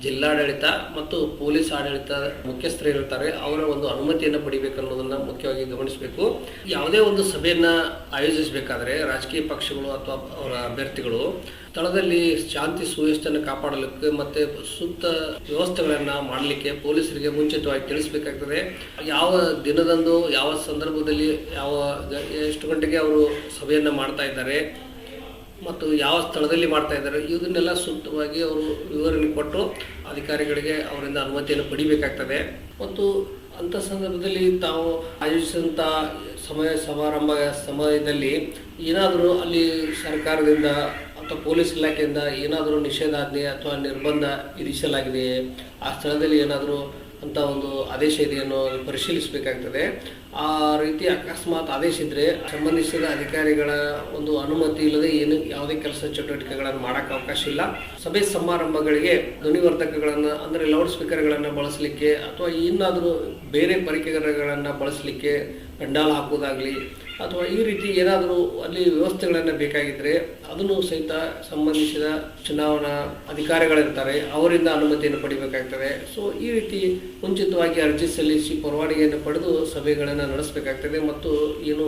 ಜಿಲ್ಲಾಡಳಿತ ಮತ್ತು ಪೊಲೀಸ್ ಆಡಳಿತ ಮುಖ್ಯಸ್ಥರು ಇರ್ತಾರೆ ಅವರ ಒಂದು ಅನುಮತಿಯನ್ನು ಪಡಿಬೇಕು ಅನ್ನೋದನ್ನ ಮುಖ್ಯವಾಗಿ ಗಮನಿಸಬೇಕು. ಯಾವುದೇ ಒಂದು ಸಭೆಯನ್ನ ಆಯೋಜಿಸಬೇಕಾದ್ರೆ ರಾಜಕೀಯ ಪಕ್ಷಗಳು ಅಥವಾ ಅವರ ಅಭ್ಯರ್ಥಿಗಳು ಸ್ಥಳದಲ್ಲಿ ಶಾಂತಿ ಸುವ್ಯವಸ್ಥೆಯನ್ನು ಕಾಪಾಡಲಿಕ್ಕೆ ಮತ್ತೆ ಸೂಕ್ತ ವ್ಯವಸ್ಥೆಗಳನ್ನ ಮಾಡಲಿಕ್ಕೆ ಪೊಲೀಸರಿಗೆ ಮುಂಚಿತವಾಗಿ ತಿಳಿಸಬೇಕಾಗ್ತದೆ. ಯಾವ ದಿನದಂದು, ಯಾವ ಸಂದರ್ಭದಲ್ಲಿ, ಯಾವ ಎಷ್ಟು ಗಂಟೆಗೆ ಅವರು ಸಭೆಯನ್ನ ಮಾಡ್ತಾ ಇದ್ದಾರೆ ಮತ್ತು ಯಾವ ಸ್ಥಳದಲ್ಲಿ ಮಾಡ್ತಾ ಇದ್ದಾರೆ ಇದನ್ನೆಲ್ಲ ಸೂಕ್ತವಾಗಿ ಅವರು ವಿವರಣೆ ಕೊಟ್ಟು ಅಧಿಕಾರಿಗಳಿಗೆ ಅವರಿಂದ ಅನುಮತಿಯನ್ನು ಪಡಿಬೇಕಾಗ್ತದೆ. ಮತ್ತು ಅಂಥ ಸಂದರ್ಭದಲ್ಲಿ ತಾವು ಆಯೋಜಿಸಿದಂಥ ಸಮಯ ಸಮಾರಂಭ ಸಮಯದಲ್ಲಿ ಏನಾದರೂ ಅಲ್ಲಿ ಸರ್ಕಾರದಿಂದ ಅಥವಾ ಪೊಲೀಸ್ ಇಲಾಖೆಯಿಂದ ಏನಾದರೂ ನಿಷೇಧಾಜ್ಞೆ ಅಥವಾ ನಿರ್ಬಂಧ ವಿಧಿಸಲಾಗಿದೆಯೇ, ಆ ಸ್ಥಳದಲ್ಲಿ ಏನಾದರೂ ಅಂತ ಒಂದು ಆದೇಶ ಇದೆಯನ್ನು ಪರಿಶೀಲಿಸಬೇಕಾಗ್ತದೆ. ಆ ರೀತಿ ಅಕಸ್ಮಾತ್ ಆದೇಶ ಇದ್ರೆ ಸಂಬಂಧಿಸಿದ ಅಧಿಕಾರಿಗಳ ಒಂದು ಅನುಮತಿ ಇಲ್ಲದೆ ಏನು ಯಾವುದೇ ಕೆಲಸ ಚಟುವಟಿಕೆಗಳನ್ನು ಮಾಡಕ್ಕೆ ಅವಕಾಶ ಇಲ್ಲ. ಸಭೆ ಸಮಾರಂಭಗಳಿಗೆ ಧ್ವನಿವರ್ಧಕಗಳನ್ನು, ಅಂದರೆ ಲೌಡ್ ಸ್ಪೀಕರ್ಗಳನ್ನು ಬಳಸಲಿಕ್ಕೆ ಅಥವಾ ಇನ್ನಾದರೂ ಬೇರೆ ಪರಿಕರಗಳನ್ನು ಬಳಸಲಿಕ್ಕೆ ಪೆಂಡಾಲ್ ಹಾಕೋದಾಗಲಿ ಅಥವಾ ಈ ರೀತಿ ಏನಾದರೂ ಅಲ್ಲಿ ವ್ಯವಸ್ಥೆಗಳನ್ನು ಬೇಕಾಗಿದ್ದರೆ ಅದನ್ನು ಸಹಿತ ಸಂಬಂಧಿಸಿದ ಚುನಾವಣಾ ಅಧಿಕಾರಿಗಳಿರ್ತಾರೆ. ಅವರಿಂದ ಅನುಮತಿಯನ್ನು ಪಡಿಬೇಕಾಗ್ತದೆ. ಸೊ ಈ ರೀತಿ ಮುಂಚಿತವಾಗಿ ಅರ್ಜಿ ಸಲ್ಲಿಸಿ ಪರವಾನಗಿಯನ್ನು ಪಡೆದು ಸಭೆಗಳನ್ನು ನಡೆಸಬೇಕಾಗ್ತದೆ ಮತ್ತು ಏನು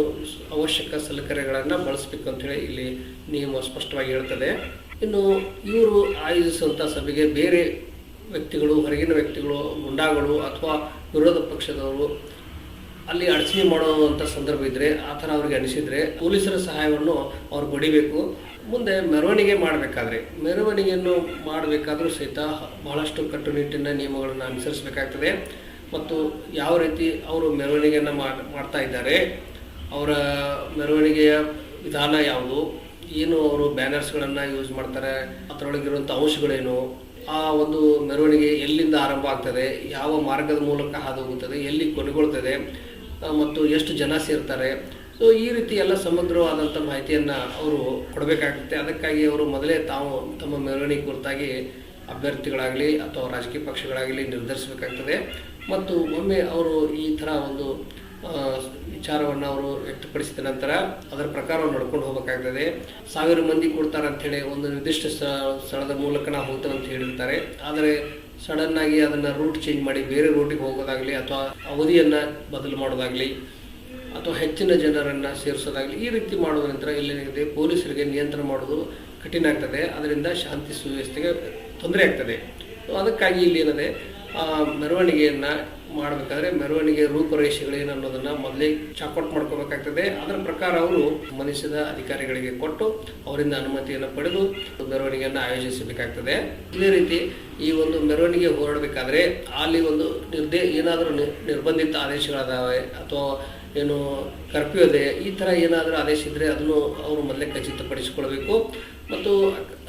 ಅವಶ್ಯಕ ಸಲಕರಣೆಗಳನ್ನು ಬಳಸಬೇಕು ಅಂತೇಳಿ ಇಲ್ಲಿ ನಿಯಮ ಸ್ಪಷ್ಟವಾಗಿ ಹೇಳ್ತದೆ. ಇನ್ನು ಇವರು ಆಯೋಜಿಸುವಂಥ ಸಭೆಗೆ ಬೇರೆ ವ್ಯಕ್ತಿಗಳು, ಹೊರಗಿನ ವ್ಯಕ್ತಿಗಳು, ಗುಂಡಾಗಳು ಅಥವಾ ವಿರೋಧ ಪಕ್ಷದವರು ಅಲ್ಲಿ ಅಡಚಣೆ ಮಾಡುವಂಥ ಸಂದರ್ಭ ಇದ್ದರೆ ಆ ಥರ ಅವ್ರಿಗೆ ಅನಿಸಿದರೆ ಪೊಲೀಸರ ಸಹಾಯವನ್ನು ಅವ್ರು ಪಡಿಬೇಕು. ಮುಂದೆ ಮೆರವಣಿಗೆ ಮಾಡಬೇಕಾದ್ರೆ, ಮೆರವಣಿಗೆಯನ್ನು ಮಾಡಬೇಕಾದ್ರೂ ಸಹಿತ ಬಹಳಷ್ಟು ಕಟ್ಟುನಿಟ್ಟಿನ ನಿಯಮಗಳನ್ನು ಅನುಸರಿಸಬೇಕಾಗ್ತದೆ. ಮತ್ತು ಯಾವ ರೀತಿ ಅವರು ಮೆರವಣಿಗೆಯನ್ನು ಮಾಡ್ತಾ ಇದ್ದಾರೆ, ಅವರ ಮೆರವಣಿಗೆಯ ವಿಧಾನ ಯಾವುದು, ಏನು ಅವರು ಬ್ಯಾನರ್ಸ್ಗಳನ್ನು ಯೂಸ್ ಮಾಡ್ತಾರೆ ಅದರೊಳಗಿರುವಂಥ ಅಂಶಗಳೇನು, ಆ ಒಂದು ಮೆರವಣಿಗೆ ಎಲ್ಲಿಂದ ಆರಂಭ ಆಗ್ತದೆ, ಯಾವ ಮಾರ್ಗದ ಮೂಲಕ ಹಾದು ಹೋಗುತ್ತದೆ, ಎಲ್ಲಿ ಕೊನೆಗೊಳ್ತದೆ ಮತ್ತು ಎಷ್ಟು ಜನ ಸೇರ್ತಾರೆ. ಸೊ ಈ ರೀತಿ ಎಲ್ಲ ಸಮಗ್ರವಾದಂಥ ಮಾಹಿತಿಯನ್ನು ಅವರು ಕೊಡಬೇಕಾಗುತ್ತೆ. ಅದಕ್ಕಾಗಿ ಅವರು ಮೊದಲೇ ತಾವು ತಮ್ಮ ಮೆರವಣಿಗೆ ಕುರಿತಾಗಿ ಅಭ್ಯರ್ಥಿಗಳಾಗಲಿ ಅಥವಾ ರಾಜಕೀಯ ಪಕ್ಷಗಳಾಗಲಿ ನಿರ್ಧರಿಸಬೇಕಾಗ್ತದೆ. ಮತ್ತು ಒಮ್ಮೆ ಅವರು ಈ ಥರ ಒಂದು ವಿಚಾರವನ್ನು ಅವರು ವ್ಯಕ್ತಪಡಿಸಿದ ನಂತರ ಅದರ ಪ್ರಕಾರ ನಡ್ಕೊಂಡು ಹೋಗಬೇಕಾಗ್ತದೆ. ಸಾವಿರ ಮಂದಿ ಕೊಡ್ತಾರೆ ಅಂಥೇಳಿ ಒಂದು ನಿರ್ದಿಷ್ಟ ಸ್ಥಳ- ಸ್ಥಳದ ಮೂಲಕ ನಾವು ಹೋಗ್ತೇವೆ ಅಂತ ಹೇಳಿರ್ತಾರೆ. ಆದರೆ ಸಡನ್ ಆಗಿ ಅದನ್ನು ರೂಟ್ ಚೇಂಜ್ ಮಾಡಿ ಬೇರೆ ರೂಟಿಗೆ ಹೋಗೋದಾಗಲಿ ಅಥವಾ ಅವಧಿಯನ್ನು ಬದಲು ಮಾಡೋದಾಗಲಿ ಅಥವಾ ಹೆಚ್ಚಿನ ಜನರನ್ನು ಸೇರಿಸೋದಾಗಲಿ ಈ ರೀತಿ ಮಾಡೋದ್ರಿಂದ ಇಲ್ಲೇನಿದೆ ಪೊಲೀಸರಿಗೆ ನಿಯಂತ್ರಣ ಮಾಡೋದು ಕಠಿಣ ಆಗ್ತದೆ. ಅದರಿಂದ ಶಾಂತಿ ಸುವ್ಯವಸ್ಥೆಗೆ ತೊಂದರೆ ಆಗ್ತದೆ. ಅದಕ್ಕಾಗಿ ಇಲ್ಲಿ ಏನಿದೆ, ಆ, ಮೆರವಣಿಗೆಯನ್ನು ಮಾಡಬೇಕಾದ್ರೆ ಮೆರವಣಿಗೆ ರೂಪುರೇಷೆಗಳೇನು ಅನ್ನೋದನ್ನ ಮೊದಲೇ ಚಾಕೌಟ್ ಮಾಡ್ಕೋಬೇಕಾಗ್ತದೆ. ಅದರ ಪ್ರಕಾರ ಅವರು ಸಂಬಂಧಿಸಿದ ಅಧಿಕಾರಿಗಳಿಗೆ ಕೊಟ್ಟು ಅವರಿಂದ ಅನುಮತಿಯನ್ನು ಪಡೆದು ಮೆರವಣಿಗೆಯನ್ನು ಆಯೋಜಿಸಬೇಕಾಗ್ತದೆ. ಇದೇ ರೀತಿ ಈ ಒಂದು ಮೆರವಣಿಗೆ ಹೊರಡಬೇಕಾದ್ರೆ ಅಲ್ಲಿ ಒಂದು ನಿರ್ದೇ, ಏನಾದರೂ ನಿರ್ಬಂಧಿತ ಆದೇಶಗಳದಾವೆ ಅಥವಾ ಏನು ಕರ್ಫ್ಯೂ ಇದೆ, ಈ ಥರ ಏನಾದರೂ ಆದೇಶ ಇದ್ದರೆ ಅದನ್ನು ಅವರು ಮೊದಲೇ ಖಚಿತಪಡಿಸಿಕೊಳ್ಬೇಕು. ಮತ್ತು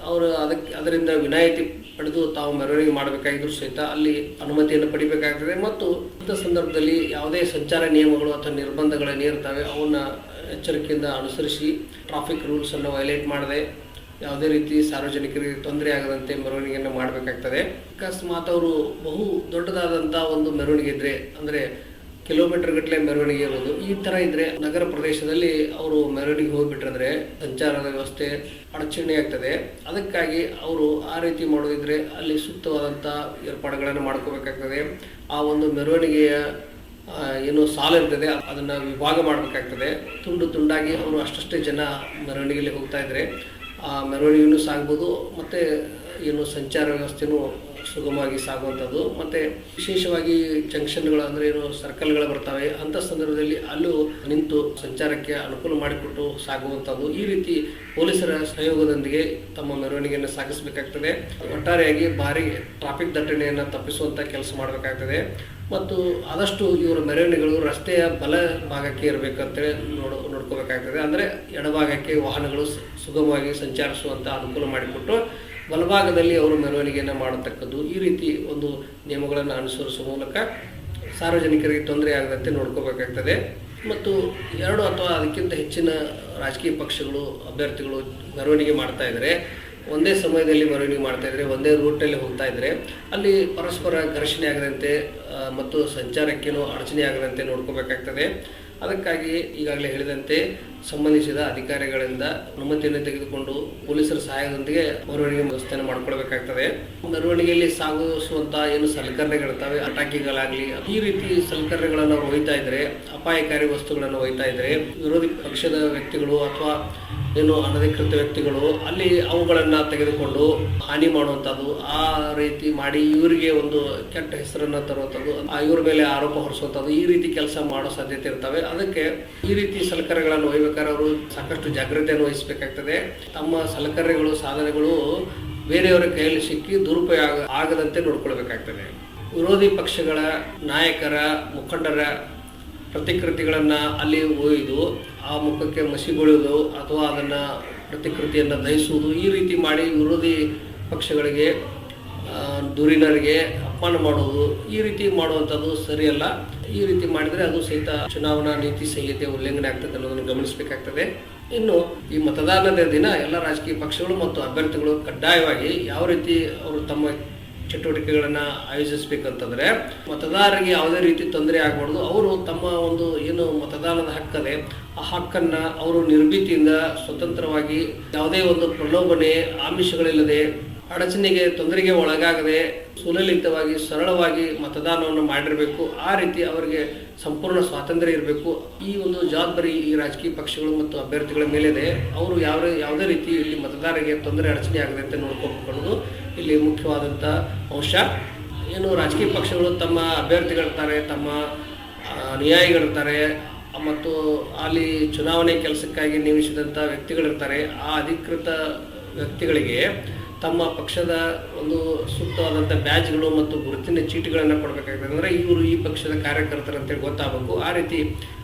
ಅವರು ಅದಕ್ಕೆ ಅದರಿಂದ ವಿನಾಯಿತಿ ಪಡೆದು ತಾವು ಮೆರವಣಿಗೆ ಮಾಡಬೇಕಾಗಿದ್ರು ಸಹಿತ ಅಲ್ಲಿ ಅನುಮತಿಯನ್ನು ಪಡಿಬೇಕಾಗ್ತದೆ ಮತ್ತು ಇಂಥ ಸಂದರ್ಭದಲ್ಲಿ ಯಾವುದೇ ಸಂಚಾರ ನಿಯಮಗಳು ಅಥವಾ ನಿರ್ಬಂಧಗಳು ಇರ್ತವೆ ಅವನ್ನ ಎಚ್ಚರಿಕೆಯಿಂದ ಅನುಸರಿಸಿ ಟ್ರಾಫಿಕ್ ರೂಲ್ಸನ್ನು ವೈಲೇಟ್ ಮಾಡದೆ ಯಾವುದೇ ರೀತಿ ಸಾರ್ವಜನಿಕರಿಗೆ ತೊಂದರೆ ಆಗದಂತೆ ಮೆರವಣಿಗೆಯನ್ನು ಮಾಡಬೇಕಾಗ್ತದೆ. ಅಕಸ್ಮಾತ್ ಅವರು ಬಹು ದೊಡ್ಡದಾದಂಥ ಒಂದು ಮೆರವಣಿಗೆ ಇದ್ರೆ, ಅಂದರೆ ಕಿಲೋಮೀಟರ್ ಗಟ್ಟಲೆ ಮೆರವಣಿಗೆ ಇರೋದು ಈ ಥರ ಇದ್ರೆ ನಗರ ಪ್ರದೇಶದಲ್ಲಿ ಅವರು ಮೆರವಣಿಗೆ ಹೋಗ್ಬಿಟ್ರಂದ್ರೆ ಸಂಚಾರದ ವ್ಯವಸ್ಥೆ ಅಡಚಣೆ ಆಗ್ತದೆ. ಅದಕ್ಕಾಗಿ ಅವರು ಆ ರೀತಿ ಮಾಡೋದಿದ್ರೆ ಅಲ್ಲಿ ಸೂಕ್ತವಾದಂಥ ಏರ್ಪಾಡುಗಳನ್ನು ಮಾಡ್ಕೋಬೇಕಾಗ್ತದೆ. ಆ ಒಂದು ಮೆರವಣಿಗೆಯ ಏನು ಸಾಲ ಇರ್ತದೆ, ಅದನ್ನು ವಿಭಾಗ ಮಾಡಬೇಕಾಗ್ತದೆ. ತುಂಡು ತುಂಡಾಗಿ ಅವರು ಅಷ್ಟಷ್ಟೇ ಜನ ಮೆರವಣಿಗೆಯಲ್ಲಿ ಹೋಗ್ತಾ ಇದ್ರೆ ಆ ಮೆರವಣಿಗೆಯೂ ಸಾಗ್ಬೋದು, ಮತ್ತು ಏನು ಸಂಚಾರ ವ್ಯವಸ್ಥೆನೂ ಸುಗಮವಾಗಿ ಸಾಗುವಂಥದ್ದು. ಮತ್ತು ವಿಶೇಷವಾಗಿ ಜಂಕ್ಷನ್ಗಳು ಅಂದರೆ ಏನು ಸರ್ಕಲ್ಗಳು ಬರ್ತವೆ ಅಂಥ ಸಂದರ್ಭದಲ್ಲಿ ಅಲ್ಲೂ ನಿಂತು ಸಂಚಾರಕ್ಕೆ ಅನುಕೂಲ ಮಾಡಿಕೊಟ್ಟು ಸಾಗುವಂಥದ್ದು. ಈ ರೀತಿ ಪೊಲೀಸರ ಸಹಯೋಗದೊಂದಿಗೆ ತಮ್ಮ ಮೆರವಣಿಗೆಯನ್ನು ಸಾಗಿಸಬೇಕಾಗ್ತದೆ. ಒಟ್ಟಾರೆಯಾಗಿ ಭಾರಿ ಟ್ರಾಫಿಕ್ ದಟ್ಟಣೆಯನ್ನು ತಪ್ಪಿಸುವಂಥ ಕೆಲಸ ಮಾಡಬೇಕಾಗ್ತದೆ. ಮತ್ತು ಆದಷ್ಟು ಇವರ ಮೆರವಣಿಗೆಗಳು ರಸ್ತೆಯ ಬಲ ಭಾಗಕ್ಕೆ ಇರಬೇಕಂತೇಳಿ ನೋಡ್, ನೋಡ್ಕೋಬೇಕಾಗ್ತದೆ. ಅಂದರೆ ಎಡಭಾಗಕ್ಕೆ ವಾಹನಗಳು ಸುಗಮವಾಗಿ ಸಂಚರಿಸುವಂಥ ಅನುಕೂಲ ಮಾಡಿಕೊಟ್ಟು ಬಲಭಾಗದಲ್ಲಿ ಅವರು ಮೆರವಣಿಗೆಯನ್ನು ಮಾಡತಕ್ಕದ್ದು ಈ ರೀತಿ ಒಂದು ನಿಯಮಗಳನ್ನು ಅನುಸರಿಸುವ ಮೂಲಕ ಸಾರ್ವಜನಿಕರಿಗೆ ತೊಂದರೆ ಆಗದಂತೆ ನೋಡ್ಕೋಬೇಕಾಗ್ತದೆ. ಮತ್ತು ಎರಡು ಅಥವಾ ಅದಕ್ಕಿಂತ ಹೆಚ್ಚಿನ ರಾಜಕೀಯ ಪಕ್ಷಗಳು, ಅಭ್ಯರ್ಥಿಗಳು ಮೆರವಣಿಗೆ ಮಾಡ್ತಾ ಇದ್ದರೆ ಒಂದೇ ಸಮಯದಲ್ಲಿ ಮೆರವಣಿಗೆ ಮಾಡ್ತಾ ಇದ್ದರೆ ಒಂದೇ ರೂಟಲ್ಲಿ ಹೋಗ್ತಾ ಇದ್ದರೆ ಅಲ್ಲಿ ಪರಸ್ಪರ ಘರ್ಷಣೆ ಆಗದಂತೆ ಮತ್ತು ಸಂಚಾರಕ್ಕೇನು ಅಡಚಣೆ ಆಗದಂತೆ ನೋಡ್ಕೋಬೇಕಾಗ್ತದೆ. ಅದಕ್ಕಾಗಿ ಈಗಾಗಲೇ ಹೇಳಿದಂತೆ ಸಂಬಂಧಿಸಿದ ಅಧಿಕಾರಿಗಳಿಂದ ಅನುಮತಿಯನ್ನು ತೆಗೆದುಕೊಂಡು ಪೊಲೀಸರ ಸಹಾಯದೊಂದಿಗೆ ಮೆರವಣಿಗೆ ವ್ಯವಸ್ಥೆಯನ್ನು ಮಾಡಿಕೊಳ್ಬೇಕಾಗ್ತದೆ. ಮೆರವಣಿಗೆಯಲ್ಲಿ ಸಾಗಿಸುವಂತಹ ಏನು ಸಲಕರಣೆಗಳಿರ್ತವೆ, ಅಟಾಕಿಗಳಾಗಲಿ, ಈ ರೀತಿ ಸಲಕರಣೆಗಳನ್ನು ಒಯ್ತಾ ಇದ್ರೆ, ಅಪಾಯಕಾರಿ ವಸ್ತುಗಳನ್ನು ಒಯ್ತಾ ಇದ್ರೆ ವಿರೋಧಿ ಪಕ್ಷದ ವ್ಯಕ್ತಿಗಳು ಅಥವಾ ಏನು ಅನಧಿಕೃತ ವ್ಯಕ್ತಿಗಳು ಅಲ್ಲಿ ಅವುಗಳನ್ನು ತೆಗೆದುಕೊಂಡು ಹಾನಿ ಮಾಡುವಂಥದ್ದು ಆ ರೀತಿ ಮಾಡಿ ಇವರಿಗೆ ಒಂದು ಕೆಟ್ಟ ಹೆಸರನ್ನ ತರುವಂಥದ್ದು ಇವ್ರ ಮೇಲೆ ಆರೋಪ ಹೊರಿಸುವಂಥದ್ದು ಈ ರೀತಿ ಕೆಲಸ ಮಾಡೋ ಸಾಧ್ಯತೆ ಇರ್ತವೆ. ಅದಕ್ಕೆ ಈ ರೀತಿ ಸಲಕರಣೆಗಳನ್ನು ಒಯ್ಬೇಕಾದ್ರೆ ಅವರು ಸಾಕಷ್ಟು ಜಾಗ್ರತೆಯನ್ನು ವಹಿಸಬೇಕಾಗ್ತದೆ. ತಮ್ಮ ಸಲಕರಣೆಗಳು, ಸಾಧನೆಗಳು ಬೇರೆಯವರ ಕೈಯಲ್ಲಿ ಸಿಕ್ಕಿ ದುರುಪಯೋಗ ಆಗದಂತೆ ನೋಡ್ಕೊಳ್ಬೇಕಾಗ್ತದೆ. ವಿರೋಧಿ ಪಕ್ಷಗಳ ನಾಯಕರ, ಮುಖಂಡರ ಪ್ರತಿಕೃತಿಗಳನ್ನು ಅಲ್ಲಿ ಒಯ್ದು, ಆ ಮುಖಕ್ಕೆ ಮಸಿಗೊಳ್ಳುವುದು ಅಥವಾ ಅದನ್ನು ಪ್ರತಿಕೃತಿಯನ್ನು ದಹಿಸುವುದು ಈ ರೀತಿ ಮಾಡಿ ವಿರೋಧಿ ಪಕ್ಷಗಳಿಗೆ ದುರಿನರಿಗೆ ಅಪಮಾನ ಮಾಡುವುದು ಈ ರೀತಿ ಮಾಡುವಂಥದ್ದು ಸರಿಯಲ್ಲ. ಈ ರೀತಿ ಮಾಡಿದರೆ ಅದು ಸಹಿತ ಚುನಾವಣಾ ನೀತಿ ಸಂಹಿತೆ ಉಲ್ಲಂಘನೆ ಆಗ್ತದೆ ಅನ್ನೋದನ್ನು ಗಮನಿಸಬೇಕಾಗ್ತದೆ. ಇನ್ನು ಈ ಮತದಾನದ ದಿನ ಎಲ್ಲ ರಾಜಕೀಯ ಪಕ್ಷಗಳು ಮತ್ತು ಅಭ್ಯರ್ಥಿಗಳು ಕಡ್ಡಾಯವಾಗಿ ಯಾವ ರೀತಿ ಅವರು ತಮ್ಮ ಚಟುವಟಿಕೆಗಳನ್ನು ಆಯೋಜಿಸಬೇಕಂತಂದ್ರೆ ಮತದಾರರಿಗೆ ಯಾವುದೇ ರೀತಿ ತೊಂದರೆ ಆಗಬಾರ್ದು. ಅವರು ತಮ್ಮ ಒಂದು ಏನು ಮತದಾನದ ಹಕ್ಕದೆ ಆ ಹಕ್ಕನ್ನ ಅವರು ನಿರ್ಭೀತಿಯಿಂದ ಸ್ವತಂತ್ರವಾಗಿ ಯಾವುದೇ ಒಂದು ಪ್ರಲೋಭನೆ, ಆಮಿಷಗಳಿಲ್ಲದೆ, ಅಡಚಣೆಗೆ, ತೊಂದರೆಗೆ ಒಳಗಾಗದೆ ಸುಲಲಿತವಾಗಿ, ಸರಳವಾಗಿ ಮತದಾನವನ್ನು ಮಾಡಿರಬೇಕು. ಆ ರೀತಿ ಅವರಿಗೆ ಸಂಪೂರ್ಣ ಸ್ವಾತಂತ್ರ್ಯ ಇರಬೇಕು. ಈ ಒಂದು ಜವಾಬ್ದಾರಿ ಈ ರಾಜಕೀಯ ಪಕ್ಷಗಳು ಮತ್ತು ಅಭ್ಯರ್ಥಿಗಳ ಮೇಲಿದೆ. ಅವರು ಯಾವ, ಯಾವುದೇ ರೀತಿ ಇಲ್ಲಿ ಮತದಾರರಿಗೆ ತೊಂದರೆ, ಅಡಚಣೆ ಆಗದಂತೆ ನೋಡ್ಕೋಬೇಕು ಇಲ್ಲಿ ಮುಖ್ಯವಾದಂಥ ಅಂಶ. ಏನು ರಾಜಕೀಯ ಪಕ್ಷಗಳು ತಮ್ಮ ಅಭ್ಯರ್ಥಿಗಳಿರ್ತಾರೆ, ತಮ್ಮ ಅನುಯಾಯಿಗಳಿರ್ತಾರೆ, ಮತ್ತು ಅಲ್ಲಿ ಚುನಾವಣೆ ಕೆಲಸಕ್ಕಾಗಿ ನೇಮಿಸಿದಂಥ ವ್ಯಕ್ತಿಗಳಿರ್ತಾರೆ. ಆ ಅಧಿಕೃತ ವ್ಯಕ್ತಿಗಳಿಗೆ ತಮ್ಮ ಪಕ್ಷದ ಒಂದು ಸೂಕ್ತವಾದಂಥ ಬ್ಯಾಜ್ಗಳು ಮತ್ತು ಗುರುತಿನ ಚೀಟಿಗಳನ್ನು ಕೊಡಬೇಕಾಗ್ತದೆ. ಅಂದರೆ ಇವರು ಈ ಪಕ್ಷದ ಕಾರ್ಯಕರ್ತರು ಅಂತೇಳಿ ಗೊತ್ತಾಗಬೇಕು. ಆ ರೀತಿ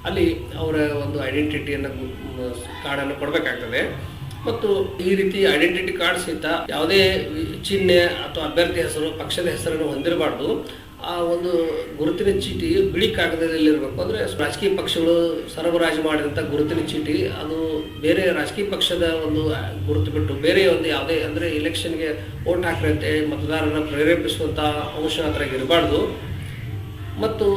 ಅಲ್ಲಿ ಅವರ ಒಂದು ಐಡೆಂಟಿಟಿಯನ್ನು ಕಾರ್ಡನ್ನು ಕೊಡಬೇಕಾಗ್ತದೆ. ಮತ್ತು ಈ ರೀತಿ ಐಡೆಂಟಿಟಿ ಕಾರ್ಡ್ ಸಹಿತ ಯಾವುದೇ ಚಿಹ್ನೆ ಅಥವಾ ಅಭ್ಯರ್ಥಿ ಹೆಸರು, ಪಕ್ಷದ ಹೆಸರನ್ನು ಹೊಂದಿರಬಾರ್ದು. ಆ ಒಂದು ಗುರುತಿನ ಚೀಟಿ ಬಿಳಿ ಕಾಗದದಲ್ಲಿ ಇರಬೇಕು. ಅಂದರೆ ರಾಜಕೀಯ ಪಕ್ಷಗಳು ಸರಬರಾಜು ಮಾಡಿದಂಥ ಗುರುತಿನ ಚೀಟಿ, ಅದು ಬೇರೆ ರಾಜಕೀಯ ಪಕ್ಷದ ಒಂದು ಗುರುತು ಬಿಟ್ಟು ಬೇರೆ ಒಂದು ಯಾವುದೇ, ಅಂದರೆ ಇಲೆಕ್ಷನ್ಗೆ ವೋಟ್ ಹಾಕ್ರಂತೆ, ಮತದಾರರನ್ನು ಪ್ರೇರೇಪಿಸುವಂಥ ಅಂಶ ಹತ್ರ ಇರಬಾರ್ದು. ಮತ್ತು